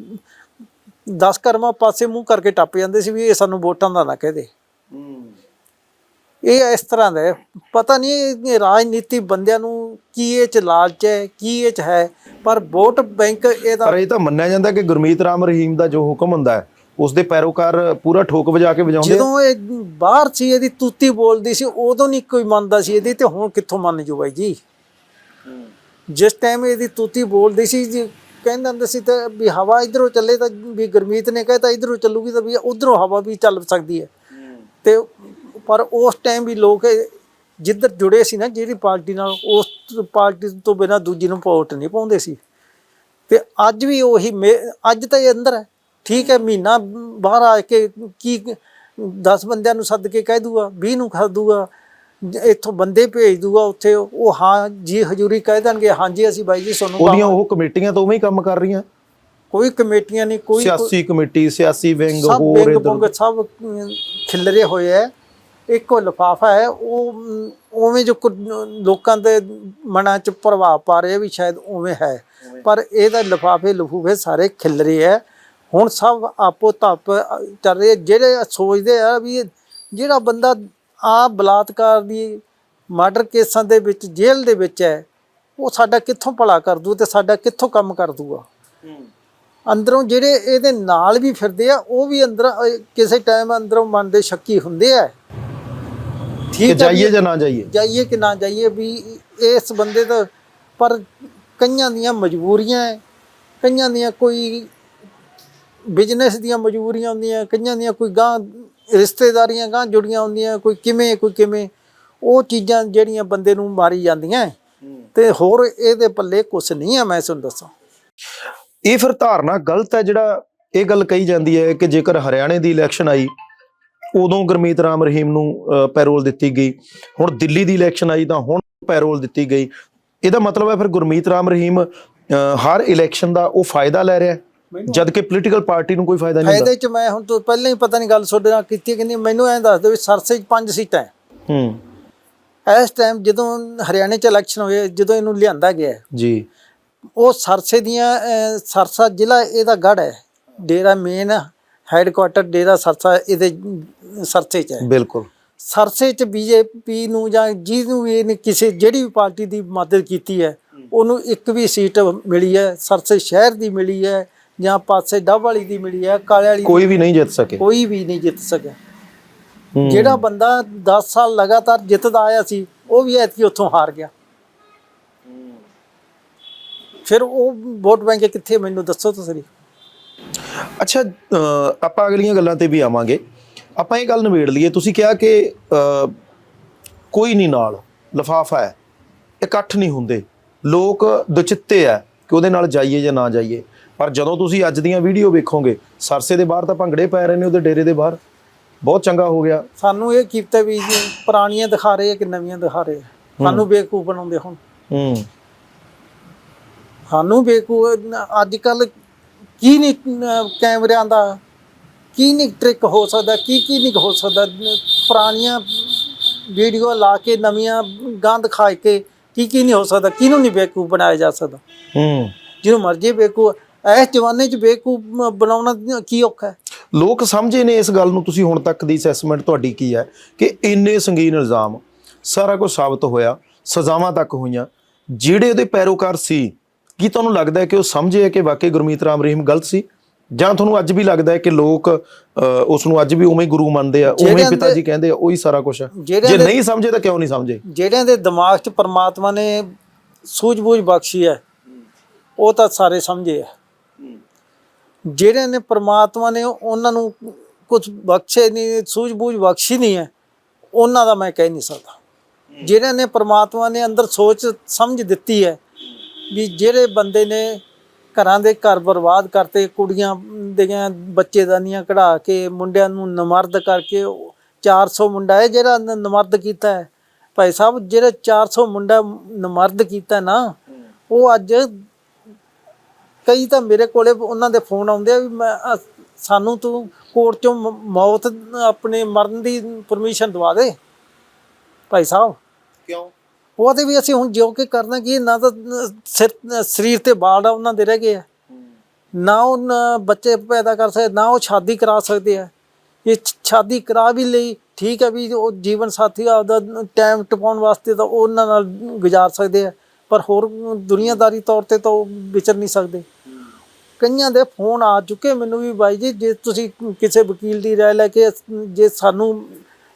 10 ਕਰਮਾ ਪਾਸੇ ਮੂੰਹ ਕਰਕੇ ਟੱਪ ਜਾਂਦੇ ਸੀ ਵੀ ਇਹ ਸਾਨੂੰ ਵੋਟਾਂ ਦਾ ਨਾ ਕਹਦੇ ਇਹ ਇਸ ਤਰ੍ਹਾਂ ਦਾ। ਪਤਾ ਨਹੀਂ ਇਹ ਰਾਜਨੀਤੀ ਬੰਦਿਆਂ ਨੂੰ ਕੀ ਇਹ ਚ ਲਾਲਚ ਹੈ ਕੀ ਇਹ ਚ ਹੈ ਪਰ ਵੋਟ ਬੈਂਕ ਇਹਦਾ ਪਰ ਇਹ ਤਾਂ ਮੰਨਿਆ ਜਾਂਦਾ ਕਿ ਗੁਰਮੀਤ ਰਾਮ ਰਹੀਮ ਦਾ ਜੋ ਹੁਕਮ ਹੁੰਦਾ ਹੈ ਉਸ ਦੇ ਪੈਰੋਕਾਰ ਪੂਰਾ ਠੋਕ ਵਜਾ ਕੇ ਵਜਾਉਂਦੇ ਜਦੋਂ ਇਹ ਬਾਹਰ ਸੀ, ਇਹਦੀ ਤੂਤੀ ਬੋਲਦੀ ਸੀ, ਉਦੋਂ ਨਹੀਂ ਕੋਈ ਮੰਨਦਾ ਸੀ ਇਹਦੀ, ਤੇ ਹੁਣ ਕਿੱਥੋਂ ਮੰਨ ਜੂ ਬਾਈ ਜੀ? ਜਿਸ ਟਾਈਮ ਇਹਦੀ ਤੂਤੀ ਬੋਲਦੀ ਸੀ, ਜੀ, ਕਹਿੰਦੇ ਸੀ ਤੇ ਵੀ ਹਵਾ ਇਧਰੋਂ ਚੱਲੇ ਤਾਂ ਵੀ ਗੁਰਮੀਤ ਨੇ ਕਹਿਤਾ ਇਧਰੋਂ ਚੱਲੂਗੀ ਤਾਂ ਵੀ ਉਧਰੋਂ ਹਵਾ ਵੀ ਚੱਲ ਸਕਦੀ ਹੈ। ਤੇ ਪਰ ਉਸ ਟਾਈਮ ਵੀ ਲੋਕ ਜਿੱਧਰ ਜੁੜੇ ਸੀ ਨਾ, ਜਿਹੜੀ ਪਾਰਟੀ ਨਾਲ, ਉਸ ਪਾਰਟੀ ਤੋਂ ਬਿਨਾਂ ਦੂਜੀ ਨੂੰ ਵੋਟ ਨਹੀਂ ਪਾਉਂਦੇ ਸੀ। ਤੇ ਅੱਜ ਵੀ ਉਹੀ ਮੇ- ਅੱਜ ਤਾਂ ਇਹ ਅੰਦਰ ਹੈ। ਠੀਕ ਹੈ ਮਹੀਨਾ ਬਾਹਰ ਆ ਕੇ ਕੀ 10 ਬੰਦਿਆਂ ਨੂੰ ਸੱਦ ਕੇ ਕਹਿ ਦੂਗਾ 20 ਨੂੰ ਕਹਿ ਦੂਗਾ ਇੱਥੋਂ ਬੰਦੇ ਭੇਜ ਦੂਗਾ ਉੱਥੇ ਉਹ ਹਾਂ ਜੀ ਹਜ਼ੂਰੀ ਕਹਿ ਦੇਣਗੇ ਹਾਂਜੀ ਅਸੀਂ ਬਾਈ ਜੀ ਤੁਹਾਨੂੰ ਉਹਦੀਆਂ ਉਹ ਕਮੇਟੀਆਂ ਤਾਂ ਉਵੇਂ ਹੀ ਕੰਮ ਕਰ ਰਹੀਆਂ। ਕੋਈ ਕਮੇਟੀਆਂ ਨਹੀਂ ਕੋਈ ਸਿਆਸੀ ਕਮੇਟੀ ਸਿਆਸੀ ਵਿੰਗ ਹੋਰ ਇੱਧਰ। ਸਭ ਖਿਲਰੇ ਹੋਏ ਹੈ ਇੱਕੋ ਲਫਾਫਾ ਹੈ ਉਹ ਉਵੇਂ ਜੋ ਲੋਕਾਂ ਦੇ ਮਨਾਂ 'ਚ ਪ੍ਰਭਾਵ ਪਾ ਰਿਹਾ ਵੀ ਸ਼ਾਇਦ ਉਵੇਂ ਹੈ। ਪਰ ਇਹਦਾ ਲਫਾਫੇ ਲਫੂਫੇ ਸਾਰੇ ਖਿਲਰੇ ਹੈ ਹੁਣ ਸਭ ਆਪੋ ਤਪ ਚੱਲ ਰਹੇ ਜਿਹੜੇ ਸੋਚਦੇ ਆ ਵੀ ਜਿਹੜਾ ਬੰਦਾ ਆ ਬਲਾਤਕਾਰ ਦੀ ਮਰਡਰ ਕੇਸਾਂ ਦੇ ਵਿੱਚ ਜੇਲ੍ਹ ਦੇ ਵਿੱਚ ਹੈ ਉਹ ਸਾਡਾ ਕਿੱਥੋਂ ਭਲਾ ਕਰ ਦੂ ਤੇ ਸਾਡਾ ਕਿੱਥੋਂ ਕੰਮ ਕਰ ਦੂਗਾ? ਅੰਦਰੋਂ ਜਿਹੜੇ ਇਹਦੇ ਨਾਲ ਵੀ ਫਿਰਦੇ ਆ ਉਹ ਵੀ ਅੰਦਰ ਕਿਸੇ ਟਾਈਮ ਅੰਦਰੋਂ ਮਨ ਦੇ ਸ਼ੱਕੀ ਹੁੰਦੇ ਆ। ਠੀਕ ਹੈ ਜਾਈਏ ਜਾਂ ਨਾ ਜਾਈਏ? ਜਾਈਏ ਕਿ ਨਾ ਜਾਈਏ ਵੀ ਇਸ ਬੰਦੇ ਦਾ ਪਰ ਕਈਆਂ ਦੀਆਂ ਮਜਬੂਰੀਆਂ ਹੈ ਕਈਆਂ ਦੀਆਂ ਕੋਈ ਬਿਜ਼ਨਸ ਦੀਆਂ ਮਜਬੂਰੀਆਂ ਹੁੰਦੀਆਂ ਕਈਆਂ ਦੀਆਂ ਕੋਈ ਗਾਂ ਰਿਸ਼ਤੇਦਾਰੀਆਂ ਗਾਂ ਜੁੜੀਆਂ ਹੁੰਦੀਆਂ ਕੋਈ ਕਿਵੇਂ ਕੋਈ ਕਿਵੇਂ ਉਹ ਚੀਜ਼ਾਂ ਜਿਹੜੀਆਂ ਬੰਦੇ ਨੂੰ ਮਾਰੀ ਜਾਂਦੀਆਂ। ਤੇ ਹੋਰ ਇਹਦੇ ਪੱਲੇ ਕੁਝ ਨਹੀਂ ਆ ਮੈਂ ਤੁਹਾਨੂੰ ਦੱਸਾਂ। ਇਹ ਫਿਰ ਧਾਰਨਾ ਗਲਤ ਹੈ ਜਿਹੜਾ ਇਹ ਗੱਲ ਕਹੀ ਜਾਂਦੀ ਹੈ ਕਿ ਜੇਕਰ ਹਰਿਆਣੇ ਦੀ ਇਲੈਕਸ਼ਨ ਆਈ ਉਦੋਂ ਗੁਰਮੀਤ ਰਾਮ ਰਹੀਮ ਨੂੰ ਪੈਰੋਲ ਦਿੱਤੀ ਗਈ। ਹੁਣ ਦਿੱਲੀ ਦੀ ਇਲੈਕਸ਼ਨ ਆਈ ਤਾਂ ਹੁਣ ਪੈਰੋਲ ਦਿੱਤੀ ਗਈ। ਇਹਦਾ ਮਤਲਬ ਹੈ ਫਿਰ ਗੁਰਮੀਤ ਰਾਮ ਰਹੀਮ ਹਰ ਇਲੈਕਸ਼ਨ ਦਾ ਉਹ ਫਾਇਦਾ ਲੈ ਰਿਹਾ। ਹੈ ਜਦ ਕਿ ਪੋਲੀਟੀਕਲ ਪਾਰਟੀ ਨੂੰ ਕੋਈ ਫਾਇਦਾ ਨਹੀਂ ਹੁੰਦਾ। ਫਾਇਦੇ ਚ ਮੈਂ ਹੁਣ ਤੋਂ ਪਹਿਲਾਂ ਹੀ ਪਤਾ ਨਹੀਂ ਗੱਲ ਤੁਹਾਡੇ ਨਾਲ ਕੀਤੀ ਹੈ ਕਿ ਨਹੀਂ ਮੈਨੂੰ ਐਂ ਦੱਸ ਦਿਓ ਵੀ ਸਰਸੇ 'ਚ ਪੰਜ ਸੀਟਾਂ ਹੈ। ਹੂੰ। ਇਸ ਟਾਈਮ ਜਦੋਂ ਹਰਿਆਣੇ ਚ ਇਲੈਕਸ਼ਨ ਹੋਏ ਜਦੋਂ ਇਹਨੂੰ ਲਿਆਂਦਾ ਗਿਆ ਜੀ। ਉਹ ਸਰਸੇ ਦੀਆਂ ਸਰਸਾ ਜ਼ਿਲ੍ਹਾ ਇਹਦਾ ਗੜ ਹੈ। ਡੇਰਾ ਮੇਨ ਹੈੱਡਕੁਆਟਰ ਡੇਰਾ ਸਰਸਾ ਇਹਦੇ ਸਰਸੇ ਚ ਹੈ। ਬਿਲਕੁਲ। ਸਰਸੇ ਚ ਬੀਜੇਪੀ ਨੂੰ ਜਾਂ ਜਿਹਨੂੰ ਵੀ ਇਹਨੇ ਕਿਸੇ ਜਿਹੜੀ ਵੀ ਪਾਰਟੀ ਦੀ ਮਦਦ ਕੀਤੀ ਹੈ ਉਹਨੂੰ ਇੱਕ ਵੀ ਸੀਟ ਮਿਲੀ ਹੈ ਸਰਸੇ ਸ਼ਹਿਰ ਦੀ ਮਿਲੀ ਹੈ ਜਾਂ ਪਾਸੇ ਡੱਬ ਵਾਲੀ ਦੀ ਮਿਲੀ ਹੈ ਕਾਲੇ ਵਾਲੀ ਕੋਈ ਵੀ ਨਹੀਂ ਜਿੱਤ ਸਕੇ। ਕੋਈ ਵੀ ਨਹੀਂ ਜਿੱਤ ਸਕਿਆ। ਹੂੰ। ਜਿਹੜਾ ਬੰਦਾ 10 ਸਾਲ ਲਗਾਤਾਰ ਜਿੱਤਦਾ ਆਇਆ ਸੀ ਉਹ ਵੀ ਐਤਕੀ ਉੱਥੋਂ ਹਾਰ ਗਿਆ। ਫਿਰ ਉਹ ਵੋਟ ਬੈਂਕ ਕਿੱਥੇ ਮੈਨੂੰ ਦੱਸੋ ਤੁਸੀਂ। ਅੱਛਾ ਅ, ਆਪਾਂ ਅਗਲੀਆਂ ਗੱਲਾਂ ਤੇ ਵੀ ਆਵਾਂਗੇ। ਆਪਾਂ ਇਹ ਗੱਲ ਨਿਬੇੜ ਲਈਏ ਤੁਸੀਂ ਕਿਹਾ ਕਿ ਕੋਈ ਨਹੀਂ ਨਾਲ ਲਫਾਫਾ ਹੈ। ਇਕੱਠ ਨਹੀਂ ਹੁੰਦੇ। ਲੋਕ ਦੁਚਿੱਤੇ ਆ ਕਿ ਉਹਦੇ ਨਾਲ ਜਾਈਏ ਜਾਂ ਨਾ ਜਾਈਏ। ਪਰ ਜਦੋਂ ਤੁਸੀਂ ਅੱਜ ਦੀਆਂ ਵੀਡੀਓ ਵੇਖੋਗੇ ਸਰਸੇ ਦੇ ਬਾਹਰ ਤਾਂ ਭੰਗੜੇ ਪੈ ਰਹੇ ਨੇ ਉਹਦੇ ਡੇਰੇ ਦੇ ਬਾਹਰ। ਬਹੁਤ ਚੰਗਾ ਹੋ ਗਿਆ। ਸਾਨੂੰ ਇਹ ਕੀਤਾ ਵੀ ਜੀ ਪੁਰਾਣੀਆਂ ਦਿਖਾ ਰਹੇ ਆ ਕਿ ਨਵੀਆਂ ਦਿਖਾ ਰਹੇ ਆ। ਸਾਨੂੰ ਬੇਵਕੂਫ ਬਣਾਉਂਦੇ ਹੁਣ। ਹੂੰ। ਸਾਨੂੰ ਬੇਵਕੂਫ ਅੱਜ ਕੱਲ ਕੀ ਨਹੀਂ ਕੈਮਰਿਆਂ ਦਾ ਕੀ ਨਹੀਂ ਟ੍ਰਿਕ ਹੋ ਸਕਦਾ ਕੀ ਕੀ ਨਹੀਂ ਹੋ ਸਕਦਾ। ਪੁਰਾਣੀਆਂ ਵੀਡੀਓ ਲਾ ਕੇ ਨਵੀਆਂ ਗੰਦ ਖਾ ਕੇ ਕੀ ਕੀ ਨਹੀਂ ਹੋ ਸਕਦਾ ਕਿਹਨੂੰ ਨਹੀਂ ਬੇਵਕੂਫ ਬਣਾਇਆ ਜਾ ਸਕਦਾ। ਹੂੰ। ਜਿਹਨੂੰ ਮਰਜ਼ੀ ਬੇਵਕੂਫ ਇਸ ਜਮਾਨੇ 'ਚ ਬੇਵਕੂਫ ਬਣਾਉਣਾ ਕੀ ਔਖਾ ਹੈ? ਲੋਕ ਸਮਝੇ ਨੇ ਇਸ ਗੱਲ ਨੂੰ ਤੁਸੀਂ ਹੁਣ ਤੱਕ ਦੀ ਅਸੈਸਮੈਂਟ ਤੁਹਾਡੀ ਕੀ ਹੈ? ਕਿ ਇੰਨੇ ਸੰਗੀਨ ਇਲਜ਼ਾਮ ਸਾਰਾ ਕੁਝ ਸਾਬਤ ਹੋਇਆ ਸਜ਼ਾਵਾਂ ਤੱਕ ਹੋਈਆਂ। ਜਿਹੜੇ ਉਹਦੇ ਪੈਰੋਕਾਰ ਸੀ ਕੀ ਤੁਹਾਨੂੰ ਲੱਗਦਾ ਹੈ ਕਿ ਉਹ ਸਮਝੇ ਕਿ ਵਾਕਈ ਗੁਰਮੀਤ ਰਾਮ ਰਹੀਮ ਗਲਤ ਸੀ? ਜਾਂ ਤੁਹਾਨੂੰ ਅੱਜ ਵੀ ਲੱਗਦਾ ਹੈ ਕਿ ਲੋਕ ਉਸ ਨੂੰ ਅੱਜ ਵੀ ਉਵੇਂ ਹੀ ਗੁਰੂ ਮੰਨਦੇ ਆ ਉਵੇਂ ਹੀ ਪਿਤਾ ਜੀ ਕਹਿੰਦੇ ਆ ਉਹੀ ਸਾਰਾ ਕੁਝ ਹੈ। ਜੇ ਨਹੀਂ ਸਮਝੇ ਤਾਂ ਕਿਉਂ ਨਹੀਂ ਸਮਝੇ? ਜਿਹੜਿਆਂ ਦੇ ਦਿਮਾਗ 'ਚ ਪਰਮਾਤਮਾ ਨੇ ਸੂਝ-ਬੂਝ ਬਖਸ਼ੀ ਹੈ ਉਹ ਤਾਂ ਸਾਰੇ ਸਮਝੇ ਆ। ਜਿਹੜੇ ਨੇ ਪਰਮਾਤਮਾ ਨੇ ਉਹਨਾਂ ਨੂੰ ਕੁਝ ਬਖਸ਼ੇ ਨਹੀਂ, ਸੂਝ-ਬੂਝ ਬਖਸ਼ੀ ਨਹੀਂ ਹੈ, ਉਹਨਾਂ ਦਾ ਮੈਂ ਕਹਿ ਨਹੀਂ ਸਕਦਾ। ਜਿਹੜਿਆਂ ਨੇ ਪਰਮਾਤਮਾ ਨੇ ਅੰਦਰ ਸੋਚ ਸਮਝ ਦਿੱਤੀ ਹੈ ਵੀ ਜਿਹੜੇ ਬੰਦੇ ਨੇ ਘਰਾਂ ਦੇ ਘਰ ਬਰਬਾਦ ਕਰਤੇ, ਕੁੜੀਆਂ ਦੀਆਂ, ਬੱਚੇਦਾਨੀਆਂ ਕਢਾ ਕੇ, ਮੁੰਡਿਆਂ ਨੂੰ ਨਮਰਦ ਕਰਕੇ ਉਹ 400 ਮੁੰਡਾ ਹੈ ਜਿਹੜਾ ਨਮਰਦ ਕੀਤਾ ਹੈ। ਭਾਈ ਸਾਹਿਬ, ਜਿਹੜਾ 400 ਮੁੰਡਾ ਨਮਰਦ ਕੀਤਾ ਨਾ, ਉਹ ਅੱਜ ਕਈ ਤਾਂ ਮੇਰੇ ਕੋਲੇ ਉਹਨਾਂ ਦੇ ਫੋਨ ਆਉਂਦੇ ਆ ਵੀ ਮੈਂ ਅ- ਸਾਨੂੰ ਤੂੰ ਕੋਰਟ ਚੋਂ ਮ- ਮੌਤ ਆਪਣੇ ਮਰਨ ਦੀ ਪਰਮਿਸ਼ਨ ਦਵਾ ਦੇ ਭਾਈ ਸਾਹਿਬ। ਕਿਉਂ? ਉਹਦੇ ਵੀ ਅਸੀਂ ਹੁਣ ਜੋ ਕਿ ਕਰਨਾ ਕੀ ਨਾ ਤਾਂ ਸਿਰ- ਸਰੀਰ ਤੇ ਬਾਲ ਆ ਉਹਨਾਂ ਦੇ ਰਹਿ ਗਏ ਆ। ਨਾ ਉਹ ਨ- ਬੱਚੇ ਪੈਦਾ ਕਰ ਸਕਦੇ ਨਾ ਉਹ ਸ਼ਾਦੀ ਕਰਾ ਸਕਦੇ ਆ। ਇਹ ਸ਼ਾਦੀ ਕਰਾ ਵੀ ਲਈ ਠੀਕ ਹੈ ਵੀ ਉਹ ਜੀਵਨ ਸਾਥੀ ਆਪਦਾ ਟਾਈਮ ਟਪਾਉਣ ਵਾਸਤੇ ਤਾਂ ਉਹ ਉਹਨਾਂ ਨਾਲ ਗੁਜ਼ਾਰ ਸਕਦੇ ਆ। ਪਰ ਹੋਰ ਦੁਨੀਆਦਾਰੀ ਤੌਰ ਤੇ ਤਾਂ ਉਹ ਵਿਚਰ ਨਹੀਂ ਸਕਦੇ। ਕਈਆਂ ਦੇ ਫੋਨ ਆ ਚੁੱਕੇ। ਮੈਨੂੰ ਵੀ ਬਾਈ ਜੀ ਜੇ ਤੁਸੀਂ ਕਿਸੇ ਵਕੀਲ ਦੀ ਰਾਏ ਲੈ ਕੇ ਜੇ ਸਾਨੂੰ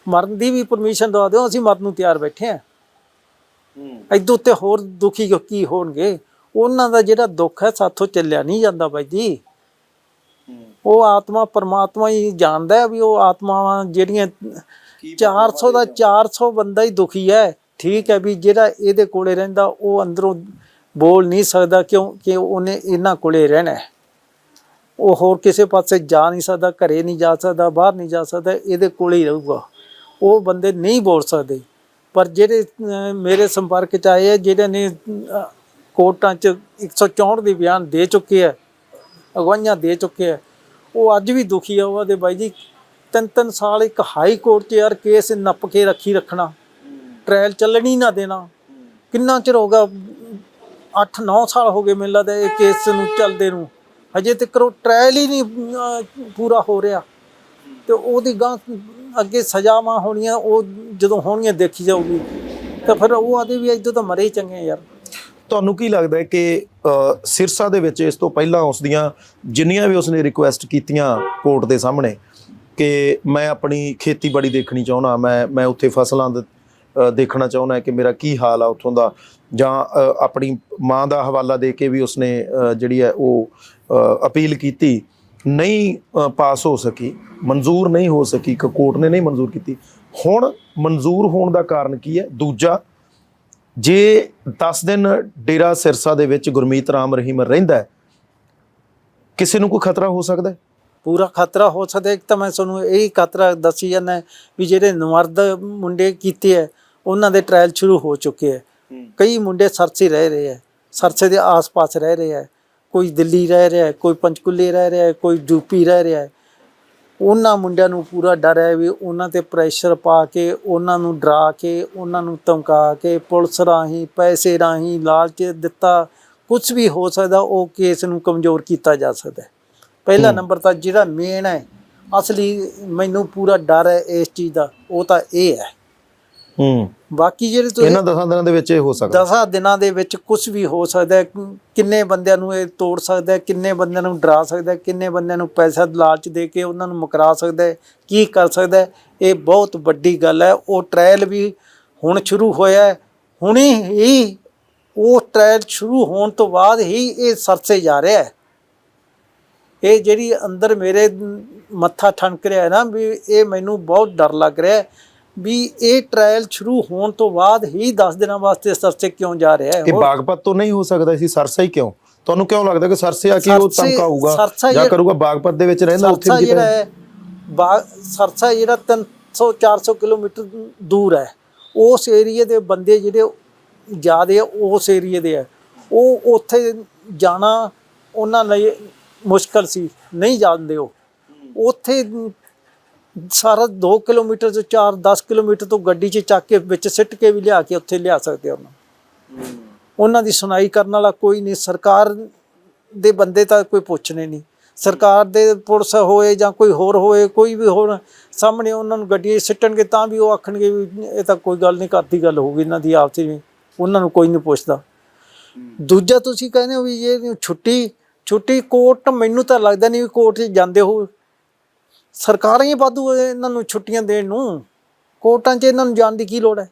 ਮਰਨ ਦੀ ਵੀ ਪਰਮਿਸ਼ਨ ਦਵਾ ਦਿਓ ਅਸੀਂ ਮਰਨ ਨੂੰ ਤਿਆਰ ਬੈਠੇ ਆ। ਇਦੋਂ ਉੱਤੇ ਹੋਰ ਦੁਖੀ ਕੀ ਹੋਣਗੇ? ਉਹਨਾਂ ਦਾ ਜਿਹੜਾ ਦੁੱਖ ਹੈ ਸਾਥੋਂ ਚੱਲਿਆ ਨਹੀਂ ਜਾਂਦਾ ਬਾਈ ਜੀ। ਉਹ ਆਤਮਾ ਪਰਮਾਤਮਾ ਹੀ ਜਾਣਦਾ ਹੈ ਵੀ ਉਹ ਆਤਮਾਵਾਂ ਜਿਹੜੀਆਂ 400 ਦਾ 400 ਬੰਦਾ ਹੀ ਦੁਖੀ ਹੈ। ਠੀਕ ਹੈ ਵੀ ਜਿਹੜਾ ਇਹਦੇ ਕੋਲੇ ਰਹਿੰਦਾ ਉਹ ਅੰਦਰੋਂ ਬੋਲ ਨਹੀਂ ਸਕਦਾ ਕਿਉਂਕਿ ਉਹਨੇ ਇਹਨਾਂ ਕੋਲੇ ਰਹਿਣਾ ਹੈ। ਉਹ ਹੋਰ ਕਿਸੇ ਪਾਸੇ ਜਾ ਨਹੀਂ ਸਕਦਾ, ਘਰੇ ਨਹੀਂ ਜਾ ਸਕਦਾ, ਬਾਹਰ ਨਹੀਂ ਜਾ ਸਕਦਾ, ਇਹਦੇ ਕੋਲੇ ਹੀ ਰਹੂਗਾ। ਉਹ ਬੰਦੇ ਨਹੀਂ ਬੋਲ ਸਕਦੇ। ਪਰ ਜਿਹੜੇ ਮੇਰੇ ਸੰਪਰਕ ਚ ਆਏ ਆ ਜਿਹੜੇ ਨੇ ਕੋਰਟਾਂ ਚ 164 ਦੇ ਬਿਆਨ ਦੇ ਚੁੱਕੇ ਆ, ਅਗਵਾਈਆਂ ਦੇ ਚੁੱਕੇ ਆ, ਉਹ ਅੱਜ ਵੀ ਦੁਖੀ ਆ ਉਹਦੇ ਬਾਈ ਜੀ। ਤਿੰਨ ਤਿੰਨ ਸਾਲ ਇੱਕ ਹਾਈ ਕੋਰਟ 'ਚ ਯਾਰ ਕੇਸ ਨੱਪ ਕੇ ਰੱਖੀ ਰੱਖਣਾ ਟ੍ਰਾਇਲ ਚੱਲਣੀ ਨਾ ਦੇਣਾ। ਕਿੰਨਾ ਚਿਰ ਹੋ 8-9 ਸਾਲ ਹੋ ਗਏ ਮੈਨੂੰ ਲੱਗਦਾ ਇਹ ਕੇਸ ਨੂੰ ਚੱਲਦੇ ਨੂੰ। ਹਜੇ ਤੱਕ ਉਹ ਟ੍ਰਾਇਲ ਹੀ ਨਹੀਂ ਅਹ, ਪੂਰਾ ਹੋ ਰਿਹਾ। ਤੇ ਉਹਦੀ ਗਾਂ ਅੱਗੇ ਸਜ਼ਾਵਾਂ ਹੋਣੀਆਂ ਉਹ ਜਦੋਂ ਹੋਣੀਆਂ ਦੇਖੀ ਜਾਊਗੀ। ਤਾਂ ਫਿਰ ਉਹ ਆਦੇ ਵੀ ਇਦੋਂ ਤਾਂ ਮਰੇ ਹੀ ਚੰਗੇ ਯਾਰ। ਤੁਹਾਨੂੰ ਕੀ ਲੱਗਦਾ ਹੈ ਕਿ ਅ, ਸਿਰਸਾ ਦੇ ਵਿੱਚ ਇਸ ਤੋਂ ਪਹਿਲਾਂ ਉਸ ਦੀਆਂ ਜਿੰਨੀਆਂ ਵੀ ਉਸਨੇ ਰਿਕੁਐਸਟ ਕੀਤੀਆਂ ਕੋਰਟ ਦੇ ਸਾਹਮਣੇ ਕਿ ਮੈਂ ਆਪਣੀ ਖੇਤੀਬਾੜੀ ਦੇਖਣੀ ਚਾਹੁੰਦਾ ਮੈਂ ਮੈਂ ਉੱਥੇ ਫਸਲਾਂ ਦੇ- ਦੇਖਣਾ ਚਾਹੁੰਦਾ ਕਿ ਮੇਰਾ ਕੀ ਹਾਲ ਆ ਉੱਥੋਂ ਦਾ, ਜਾਂ ਆਪਣੀ ਮਾਂ ਦਾ ਹਵਾਲਾ ਦੇ ਕੇ ਵੀ ਉਸਨੇ ਜਿਹੜੀ ਹੈ ਉਹ ਅਪੀਲ ਕੀਤੀ, ਨਹੀਂ ਪਾਸ ਹੋ ਸਕੀ, ਮਨਜ਼ੂਰ ਨਹੀਂ ਹੋ ਸਕੀ ਕਿ ਕੋਰਟ ਨੇ ਨਹੀਂ ਮਨਜ਼ੂਰ ਕੀਤੀ। ਹੁਣ ਮਨਜ਼ੂਰ ਹੋਣ ਦਾ ਕਾਰਨ ਕੀ ਹੈ? ਦੂਜਾ, ਜੇ 10 ਦਿਨ ਡੇਰਾ ਸਿਰਸਾ ਦੇ ਵਿੱਚ ਗੁਰਮੀਤ ਰਾਮ ਰਹੀਮ ਰਹਿੰਦਾ ਕਿਸੇ ਨੂੰ ਕੋਈ ਖਤਰਾ ਹੋ ਸਕਦਾ ਪੂਰਾ ਖਤਰਾ ਹੋ ਸਕਦਾ ਇੱਕ ਤਾਂ ਮੈਂ ਤੁਹਾਨੂੰ ਇਹ ਖਤਰਾ ਦੱਸੀ ਜਾਂਦਾ ਵੀ ਜਿਹੜੇ ਨਵਰਦ ਮੁੰਡੇ ਕੀਤੇ ਹੈ ਉਹਨਾਂ ਦੇ ਟ੍ਰਾਇਲ ਸ਼ੁਰੂ ਹੋ ਚੁੱਕੇ ਹੈ। ਕਈ ਮੁੰਡੇ ਸਰਸੇ ਰਹਿ ਰਹੇ ਹੈ। ਸਰਸੇ ਦੇ ਆਸ-ਪਾਸ ਰਹਿ ਰਹੇ ਹੈ। ਕੋਈ ਦਿੱਲੀ ਰਹਿ ਰਿਹਾ ਹੈ ਕੋਈ ਪੰਚਕੁਲੇ ਰਹਿ ਰਿਹਾ ਹੈ ਕੋਈ ਯੂਪੀ ਰਹਿ ਰਿਹਾ ਹੈ। ਉਹਨਾਂ ਮੁੰਡਿਆਂ ਨੂੰ ਪੂਰਾ ਡਰ ਹੈ ਵੀ ਉਹਨਾਂ ਤੇ ਪ੍ਰੈਸ਼ਰ ਪਾ ਕੇ ਉਹਨਾਂ ਨੂੰ ਡਰਾ ਕੇ ਉਹਨਾਂ ਨੂੰ ਧਮਕਾ ਕੇ ਪੁਲਿਸ ਰਾਹੀਂ ਪੈਸੇ ਰਾਹੀਂ ਲਾਲਚ ਦਿੱਤਾ ਕੁਝ ਵੀ ਹੋ ਸਕਦਾ ਉਹ ਕੇਸ ਨੂੰ ਕਮਜ਼ੋਰ ਕੀਤਾ ਜਾ ਸਕਦਾ ਹੈ। ਪਹਿਲਾ ਨੰਬਰ ਤਾਂ ਜਿਹੜਾ ਮੇਨ ਹੈ ਅਸਲੀ ਮੈਨੂੰ ਪੂਰਾ ਡਰ ਹੈ ਇਸ ਚੀਜ਼ ਦਾ ਉਹ ਤਾਂ ਇਹ ਹੈ। ਹੂੰ। ਬਾਕੀ ਜਿਹੜੇ ਤੁਸੀਂ ਇਹਨਾਂ 10 ਦਿਨਾਂ ਦੇ ਵਿੱਚ ਇਹ ਹੋ ਸਕਦਾ। ਦਸਾਂ ਦਿਨਾਂ ਦੇ ਵਿੱਚ ਕੁਝ ਵੀ ਹੋ ਸਕਦਾ ਹੈ ਕਿੰਨੇ ਬੰਦਿਆਂ ਨੂੰ ਇਹ ਤੋੜ ਸਕਦਾ ਹੈ ਕਿੰਨੇ ਬੰਦਿਆਂ ਨੂੰ ਡਰਾ ਸਕਦਾ ਹੈ ਕਿੰਨੇ ਬੰਦਿਆਂ ਨੂੰ ਪੈਸਾ ਲਾਲਚ ਦੇ ਕੇ ਉਹਨਾਂ ਨੂੰ ਮੁਕਰਾ ਸਕਦਾ ਹੈ ਕੀ ਕਰ ਸਕਦਾ ਹੈ ਇਹ ਬਹੁਤ ਵੱਡੀ ਗੱਲ ਹੈ। ਉਹ ਟ੍ਰਾਇਲ ਵੀ ਹੁਣ ਸ਼ੁਰੂ ਹੋਇਆ ਹੈ ਹੁਣੇ ਹੀ ਉਹ ਟ੍ਰਾਇਲ ਸ਼ੁਰੂ ਹੋਣ ਤੋਂ ਬਾਅਦ ਹੀ ਇਹ ਸਰਸੇ ਜਾ ਰਿਹਾ ਹੈ। ਇਹ ਜਿਹੜੀ ਅੰਦਰ ਮੇਰੇ ਮੱਥਾ ਠਣਕ ਰਿਹਾ ਹੈ ਨਾ ਵੀ ਇਹ ਮੈਨੂੰ ਬਹੁਤ ਡਰ ਲੱਗ ਰਿਹਾ ਹੈ ਵੀ ਇਹ ਟ੍ਰਾਇਲ ਸ਼ੁਰੂ ਹੋਣ ਤੋਂ ਬਾਅਦ ਹੀ 10 ਦਿਨਾਂ ਵਾਸਤੇ ਸਰਸੇ ਕਿਉਂ ਜਾ ਰਿਹਾ ਹੈ? ਹੋਰ- ਬਾਗਪਤ ਤੋਂ ਨਹੀਂ ਹੋ ਸਕਦਾ ਸੀ ਸਰਸਾ ਹੀ ਕਿਉਂ? ਤੁਹਾਨੂੰ ਕਿਉਂ ਲੱਗਦਾ ਕਿ ਸਰਸੇ ਆ ਕੇ ਉਹ ਧਮਕਾਊਗਾ ਸਰਸਾ ਜਾਂ ਇਹ- ਕਰੂਗਾ ਬਾਗਪਤ ਦੇ ਵਿੱਚ ਰਹਿੰਦਾ ਉੱਥੇ ਜਿਹੜਾ ਹੈ ਸਰਸਾ ਜਿਹੜਾ 300 400 ਕਿਲੋਮੀਟਰ ਦੂਰ ਹੈ। ਉਸ ਏਰੀਏ ਦੇ ਬੰਦੇ ਜਿਹੜੇ ਜ਼ਿਆਦੇ ਉਸ ਏਰੀਏ ਦੇ ਹੈ ਉਹ ਉੱਥੇ ਜਾਣਾ ਉਹਨਾਂ ਲਈ ਮੁਸ਼ਕਲ ਸੀ ਨਹੀਂ ਜਾਂਦੇ ਉਹ। ਉੱਥੇ ਸਾਰਾ 2 ਕਿਲੋਮੀਟਰ ਤੋਂ 4 10 ਕਿਲੋਮੀਟਰ ਤੋਂ ਗੱਡੀ 'ਚ ਚੱਕ ਕੇ ਵਿੱਚ ਸਿੱਟ ਕੇ ਵੀ ਲਿਆ ਕੇ ਉੱਥੇ ਲਿਆ ਸਕਦੇ ਉਹਨਾਂ। ਉਹਨਾਂ ਦੀ ਸੁਣਾਈ ਕਰਨ ਵਾਲਾ ਕੋਈ ਨਹੀਂ, ਸਰਕਾਰ ਦੇ ਬੰਦੇ ਤਾਂ ਕੋਈ ਪੁੱਛਣੇ ਨਹੀਂ। ਸਰਕਾਰ ਦੇ ਪੁਲਿਸ ਹੋਏ ਜਾਂ ਕੋਈ ਹੋਰ ਹੋਏ, ਕੋਈ ਵੀ ਹੋਰ ਸਾਹਮਣੇ ਉਹਨਾਂ ਨੂੰ ਗੱਡੀ 'ਚ ਸਿੱਟਣਗੇ ਤਾਂ ਵੀ ਉਹ ਆਖਣਗੇ ਵੀ ਇਹ ਤਾਂ ਕੋਈ ਗੱਲ ਨਹੀਂ ਕਰਦੀ ਗੱਲ ਹੋਊਗੀ, ਇਹਨਾਂ ਦੀ ਆਪਸੀ ਵਿੱਚ ਉਹਨਾਂ ਨੂੰ ਕੋਈ ਨਹੀਂ ਪੁੱਛਦਾ। ਦੂਜਾ ਤੁਸੀਂ ਕਹਿੰਦੇ ਹੋ ਵੀ ਇਹ ਛੁੱਟੀ ਛੁੱਟੀ ਕੋਰਟ, ਮੈਨੂੰ ਤਾਂ ਲੱਗਦਾ ਨਹੀਂ ਵੀ ਕੋਰਟ 'ਚ ਜਾਂਦੇ ਹੋ ਸਰਕਾਰਾਂ ਹੀ ਵਾਧੂ ਇਹਨਾਂ ਨੂੰ ਛੁੱਟੀਆਂ ਦੇਣ ਨੂੰ। ਕੋਰਟਾਂ 'ਚ ਇਹਨਾਂ ਨੂੰ ਜਾਣ ਦੀ ਕੀ ਲੋੜ ਹੈ?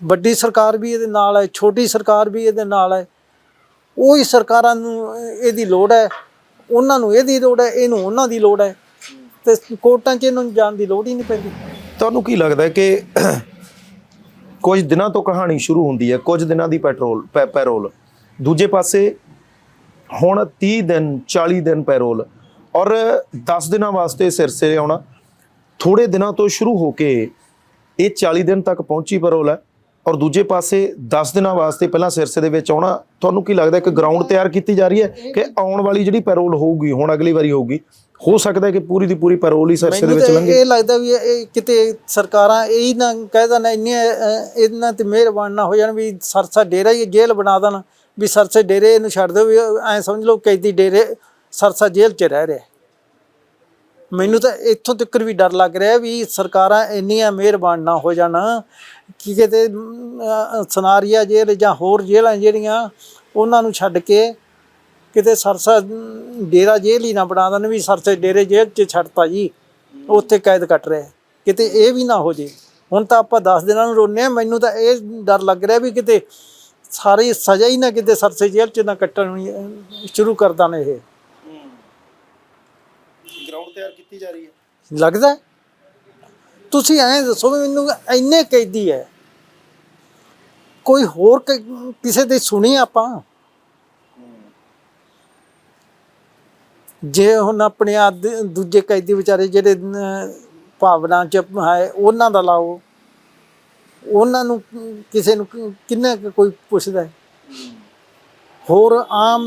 ਵੱਡੀ ਸਰਕਾਰ ਵੀ ਇਹਦੇ ਨਾਲ ਹੈ ਛੋਟੀ ਸਰਕਾਰ ਵੀ ਇਹਦੇ ਨਾਲ ਹੈ। ਉਹੀ ਸਰਕਾਰਾਂ ਨੂੰ ਇਹਦੀ ਲੋੜ ਹੈ। ਉਹਨਾਂ ਨੂੰ ਇਹਦੀ ਲੋੜ ਹੈ ਇਹਨੂੰ ਉਹਨਾਂ ਦੀ ਲੋੜ ਹੈ। ਤੇ ਕੋਰਟਾਂ 'ਚ ਇਹਨਾਂ ਨੂੰ ਜਾਣ ਦੀ ਲੋੜ ਹੀ ਨਹੀਂ ਪੈਂਦੀ। ਤੁਹਾਨੂੰ ਕੀ ਲੱਗਦਾ ਕਿ ਕੁਝ ਦਿਨਾਂ ਤੋਂ ਕਹਾਣੀ ਸ਼ੁਰੂ ਹੁੰਦੀ ਹੈ ਕੁਝ ਦਿਨਾਂ ਦੀ ਪੈਟਰੋਲ ਪੈਰੋਲ। ਦੂਜੇ ਪਾਸੇ ਹੁਣ 30 ਦਿਨ 40 ਦਿਨ ਪੈਰੋਲ ਔਰ 10 ਦਿਨਾਂ ਵਾਸਤੇ ਸਿਰਸੇ ਆਉਣਾ। ਥੋੜੇ ਦਿਨਾਂ ਤੋਂ ਸ਼ੁਰੂ ਹੋ ਕੇ ਇਹ 40 ਦਿਨ ਤੱਕ ਪਹੁੰਚੀ ਪੈਰੋਲ ਹੈ ਔਰ ਦੂਜੇ ਪਾਸੇ 10 ਦਿਨਾਂ ਵਾਸਤੇ ਪਹਿਲਾਂ ਸਿਰਸੇ ਦੇ ਵਿੱਚ ਆਉਣਾ ਤੁਹਾਨੂੰ ਕੀ ਲੱਗਦਾ ਕਿ ਗਰਾਊਂਡ ਤਿਆਰ ਕੀਤੀ ਜਾ ਰਹੀ ਹੈ ਕਿ ਆਉਣ ਵਾਲੀ ਜਿਹੜੀ ਪੈਰੋਲ ਹੋਊਗੀ ਹੁਣ ਅਗਲੀ ਵਾਰੀ ਹੋਊਗੀ ਹੋ ਸਕਦਾ ਹੈ ਕਿ ਪੂਰੀ ਦੀ ਪੂਰੀ ਪੈਰੋਲ ਹੀ ਸਿਰਸੇ ਦੇ ਵਿੱਚ ਲੰਘੇ। ਇਹ ਲੱਗਦਾ ਵੀ ਇਹ ਕਿਤੇ ਸਰਕਾਰਾਂ ਇਹ ਨਾ ਕਹਿ ਇੰਨੀਆਂ ਅਹ, ਇਹਨਾਂ ਤੇ ਮਿਹਰਬਾਨ ਨਾ ਹੋ ਜਾਣ ਵੀ ਸਰਸਾ ਡੇਰਾ ਹੀ ਜੇਲ੍ਹ ਬਣਾ ਦੇਣ ਵੀ ਸਰਸੇ ਡੇਰੇ ਇਹਨੂੰ ਛੱਡ ਦਿਓ ਵੀ ਐ ਸਮਝ ਲਓ ਕੈਦੀ ਡੇਰੇ ਸਰਸਾ ਜੇਲ੍ਹ 'ਚ ਰਹਿ ਰਿਹਾ। ਮੈਨੂੰ ਤਾਂ ਇੱਥੋਂ ਤੱਕ ਵੀ ਡਰ ਲੱਗ ਰਿਹਾ ਵੀ ਸਰਕਾਰਾਂ ਇੰਨੀਆਂ ਮਿਹਰਬਾਨ ਨਾ ਹੋ ਜਾਣ ਕਿ ਕਿਤੇ ਅਮ, ਸਨਾਰੀਆ ਜੇਲ੍ਹ ਜਾਂ ਹੋਰ ਜੇਲ੍ਹਾਂ ਜਿਹੜੀਆਂ ਉਹਨਾਂ ਨੂੰ ਛੱਡ ਕੇ ਕਿਤੇ ਸਰਸਾ ਡੇਰਾ ਜੇਲ੍ਹ ਹੀ ਨਾ ਬਣਾ ਦੇਣ ਵੀ ਸਰਸੇ ਡੇਰੇ ਜੇਲ੍ਹ 'ਚ ਛੱਡਤਾ ਜੀ ਉੱਥੇ ਕੈਦ ਕੱਟ ਰਿਹਾ। ਕਿਤੇ ਇਹ ਵੀ ਨਾ ਹੋ ਜੇ। ਹੁਣ ਤਾਂ ਆਪਾਂ 10 ਦਿਨਾਂ ਨੂੰ ਰੋਨੇ ਆ ਮੈਨੂੰ ਤਾਂ ਇਹ ਡਰ ਲੱਗ ਰਿਹਾ ਵੀ ਕਿਤੇ ਸਾਰੀ ਸਜ਼ਾ ਹੀ ਨਾ ਕਿਤੇ ਸਰਸੇ ਜੇਲ੍ਹ 'ਚ ਨਾ ਕੱਟਣ ਸ਼ੁਰੂ ਕਰ ਦੇਣ ਇਹ। ਤਿਆਰ ਕੀਤੀ ਜਾ ਰਹੀ ਹੈ। ਲੱਗਦਾ ਤੁਸੀਂ ਐਂ ਦੱਸੋ ਵੀ ਮੈਨੂੰ ਇੰਨੇ ਕੈਦੀ ਹੈ। ਕੋਈ ਹੋਰ ਕਿਸੇ ਦੀ ਸੁਣੀ ਆਪਾਂ? ਜੇ ਹੁਣ ਆਪਣੇ ਆ ਦੂਜੇ ਕੈਦੀ ਵਿਚਾਰੇ ਜਿਹੜੇ ਭਾਵਨਾ ਚ ਹੈ, ਉਹਨਾਂ ਦਾ ਲਾਓ। ਉਹਨਾਂ ਨੂੰ, ਕਿਸੇ ਨੂੰ ਕਿੰਨਾ ਕੋਈ ਪੁੱਛਦਾ ਹੈ? ਹੋਰ ਆਮ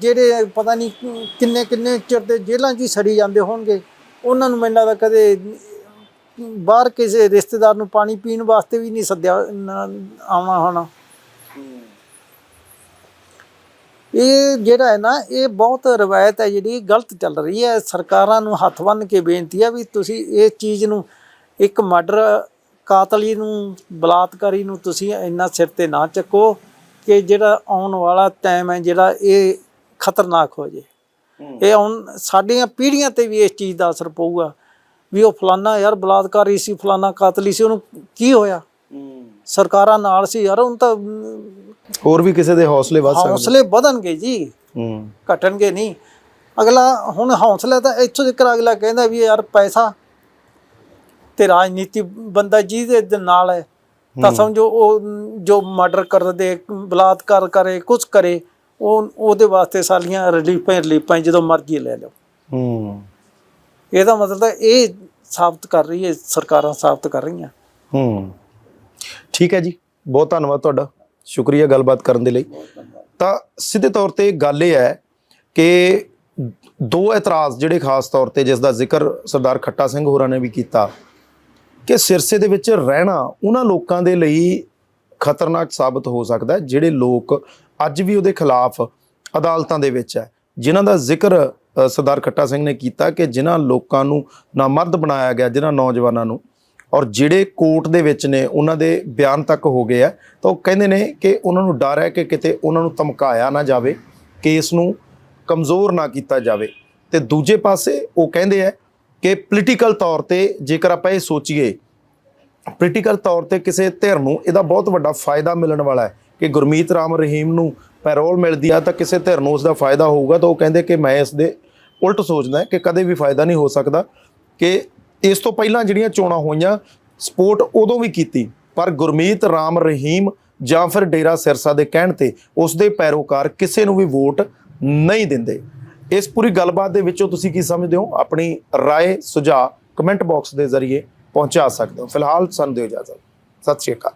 ਜਿਹੜੇ ਪਤਾ ਨਹੀਂ ਕਿੰਨੇ ਕਿੰਨੇ ਚਿਰ ਦੇ ਜੇਲ੍ਹਾਂ 'ਚ ਹੀ ਸੜੀ ਜਾਂਦੇ ਹੋਣਗੇ, ਉਹਨਾਂ ਨੂੰ ਮੈਨੂੰ ਲੱਗਦਾ ਕਦੇ ਬਾਹਰ ਕਿਸੇ ਰਿਸ਼ਤੇਦਾਰ ਨੂੰ ਪਾਣੀ ਪੀਣ ਵਾਸਤੇ ਵੀ ਨਹੀਂ ਸੱਦਿਆ ਆਉਣਾ ਹੋਣਾ। ਇਹ ਜਿਹੜਾ ਹੈ ਨਾ, ਇਹ ਬਹੁਤ ਰਵਾਇਤ ਹੈ ਜਿਹੜੀ ਗਲਤ ਚੱਲ ਰਹੀ ਹੈ। ਸਰਕਾਰਾਂ ਨੂੰ ਹੱਥ ਬੰਨ੍ਹ ਕੇ ਬੇਨਤੀ ਹੈ ਵੀ ਤੁਸੀਂ ਇਸ ਚੀਜ਼ ਨੂੰ ਇੱਕ ਮਰਡਰ ਕਾਤਲੀ ਨੂੰ, ਬਲਾਤਕਾਰੀ ਨੂੰ ਤੁਸੀਂ ਇੰਨਾ ਸਿਰ ਤੇ ਨਾ ਚੱਕੋ। ਕਿ ਜਿਹੜਾ ਆਉਣ ਵਾਲਾ ਟਾਈਮ ਹੈ ਜਿਹੜਾ ਇਹ ਖਤਰਨਾਕ ਹੋ ਜੇ। ਇਹ ਹੁਣ ਸਾਡੀਆਂ ਪੀੜ੍ਹੀਆਂ ਤੇ ਵੀ ਇਸ ਚੀਜ਼ ਦਾ ਅਸਰ ਪਊਗਾ ਵੀ ਉਹ ਫਲਾਨਾ ਯਾਰ ਬਲਾਤਕਾਰੀ ਸੀ ਫਲਾਨਾ ਕਾਤਲੀ ਸੀ ਉਹਨੂੰ ਕੀ ਹੋਇਆ? ਸਰਕਾਰਾਂ ਨਾਲ ਸੀ ਯਾਰ ਹੁਣ ਤਾਂ ਹੋਰ ਵੀ ਕਿਸੇ ਦੇ ਹੌਸਲੇ ਵੱਧ ਸਕਦੇ। ਹੌਸਲੇ ਵਧਣਗੇ ਜੀ। ਹੂੰ। ਘਟਣਗੇ ਨਹੀਂ। ਅਗਲਾ ਹੁਣ ਹੌਸਲਾ ਤਾਂ ਇੱਥੋਂ ਤੱਕ ਅਗਲਾ ਕਹਿੰਦਾ ਵੀ ਯਾਰ ਪੈਸਾ ਤੇ ਰਾਜਨੀਤੀ ਬੰਦਾ ਜਿਹਦੇ ਦੇ ਨਾਲ ਹੈ। ਤਾਂ ਸਮਝੋ ਉਹ ਜੋ ਮਰਡਰ ਕਰ ਦੇ ਬਲਾਤਕਾਰ ਕਰੇ ਕੁਝ ਕਰੇ ਉਹ ਉਹਦੇ ਵਾਸਤੇ ਸਾਲੀਆਂ ਰਿਲੀਫਾਂ ਰਿਲੀਫਾਂ ਜਦੋਂ ਮਰਜ਼ੀ ਲੈ ਲਓ। ਹੂੰ। ਇਹਦਾ ਮਤਲਬ ਤਾਂ ਇਹ ਸਾਬਤ ਕਰ ਰਹੀ ਹੈ ਸਰਕਾਰਾਂ ਸਾਬਤ ਕਰ ਰਹੀਆਂ। ਹੂੰ। ਠੀਕ ਹੈ ਜੀ ਬਹੁਤ ਧੰਨਵਾਦ ਤੁਹਾਡਾ। ਸ਼ੁਕਰੀਆ ਗੱਲਬਾਤ ਕਰਨ ਦੇ ਲਈ। ਤਾਂ ਸਿੱਧੇ ਤੌਰ ਤੇ ਗੱਲ ਇਹ ਹੈ ਕਿ ਦੋ ਇਤਰਾਜ਼ ਜਿਹੜੇ ਖਾਸ ਤੌਰ ਤੇ ਜਿਸ ਦਾ ਜ਼ਿਕਰ ਸਰਦਾਰ ਖੱਟਾ ਸਿੰਘ ਹੋਰਾਂ ਨੇ ਵੀ ਕੀਤਾ ਕਿ ਸਿਰਸੇ ਦੇ ਵਿੱਚ ਰਹਿਣਾ ਉਹਨਾਂ ਲੋਕਾਂ ਦੇ ਲਈ ਖਤਰਨਾਕ ਸਾਬਤ ਹੋ ਸਕਦਾ ਜਿਹੜੇ ਲੋਕ ਅੱਜ ਵੀ ਉਹਦੇ ਖਿਲਾਫ ਅਦਾਲਤਾਂ ਦੇ ਵਿੱਚ ਹੈ। ਜਿਨ੍ਹਾਂ ਦਾ ਜ਼ਿਕਰ ਸਰਦਾਰ ਖੱਟਾ ਸਿੰਘ ਨੇ ਕੀਤਾ ਕਿ ਜਿਨ੍ਹਾਂ ਲੋਕਾਂ ਨੂੰ ਨਾਮਰਦ ਬਣਾਇਆ ਗਿਆ, ਜਿਨ੍ਹਾਂ ਨੌਜਵਾਨਾਂ ਨੂੰ, ਔਰ ਜਿਹੜੇ ਕੋਰਟ ਦੇ ਵਿੱਚ ਨੇ, ਉਹਨਾਂ ਦੇ ਬਿਆਨ ਤੱਕ ਹੋ ਗਏ ਆ ਤਾਂ ਉਹ ਕਹਿੰਦੇ ਨੇ ਕਿ ਉਹਨਾਂ ਨੂੰ ਡਰ ਹੈ ਕਿ ਕਿਤੇ ਉਹਨਾਂ ਨੂੰ ਧਮਕਾਇਆ ਨਾ ਜਾਵੇ, ਕੇਸ ਨੂੰ ਕਮਜ਼ੋਰ ਨਾ ਕੀਤਾ ਜਾਵੇ। ਤੇ ਦੂਜੇ ਪਾਸੇ ਉਹ ਕਹਿੰਦੇ ਆ ਕਿ ਪੋਲੀਟੀਕਲ ਤੌਰ ਤੇ ਜੇਕਰ ਆਪਾਂ ਇਹ ਸੋਚੀਏ ਪੋਲੀਟੀਕਲ ਤੌਰ ਤੇ ਕਿਸੇ ਧਿਰ ਨੂੰ ਇਹਦਾ ਬਹੁਤ ਵੱਡਾ ਫਾਇਦਾ ਮਿਲਣ ਵਾਲਾ ਹੈ ਕਿ ਗੁਰਮੀਤ ਰਾਮ ਰਹੀਮ ਨੂੰ ਪੈਰੋਲ ਮਿਲਦੀ ਆ ਤਾਂ ਕਿਸੇ ਧਿਰ ਨੂੰ ਉਸ ਦਾ ਫਾਇਦਾ ਹੋਊਗਾ ਤਾਂ ਉਹ ਕਹਿੰਦੇ ਕਿ ਮੈਂ ਇਸ ਦੇ ਉਲਟ ਸੋਚਦਾ ਕਿ ਕਦੇ ਵੀ ਫਾਇਦਾ ਨਹੀਂ ਹੋ ਸਕਦਾ ਕਿ ਇਸ ਤੋਂ ਪਹਿਲਾਂ ਜਿਹੜੀਆਂ ਚੋਣਾਂ ਹੋਈਆਂ, ਸਪੋਰਟ ਉਦੋਂ ਵੀ ਕੀਤੀ, ਪਰ ਗੁਰਮੀਤ ਰਾਮ ਰਹੀਮ ਜਾਂ ਫਿਰ ਡੇਰਾ ਸਿਰਸਾ ਦੇ ਕਹਿਣ ਤੇ ਉਸ ਦੇ ਪੈਰੋਕਾਰ ਕਿਸੇ ਨੂੰ ਵੀ ਵੋਟ ਨਹੀਂ ਦਿੰਦੇ। ਇਸ ਪੂਰੀ ਗੱਲਬਾਤ ਦੇ ਵਿੱਚੋਂ ਤੁਸੀਂ ਕੀ ਸਮਝਦੇ ਹੋ ਆਪਣੀ رائے ਸੁਝਾਅ ਕਮੈਂਟ ਬਾਕਸ ਦੇ ਜ਼ਰੀਏ ਪਹੁੰਚਾ ਸਕਦੇ ਹੋ ਫਿਲਹਾਲ ਸਾਨੂੰ ਦਿਓ ਇਜਾਜ਼ਤ ਸਤਿ ਸ਼੍ਰੀ ਅਕਾਲ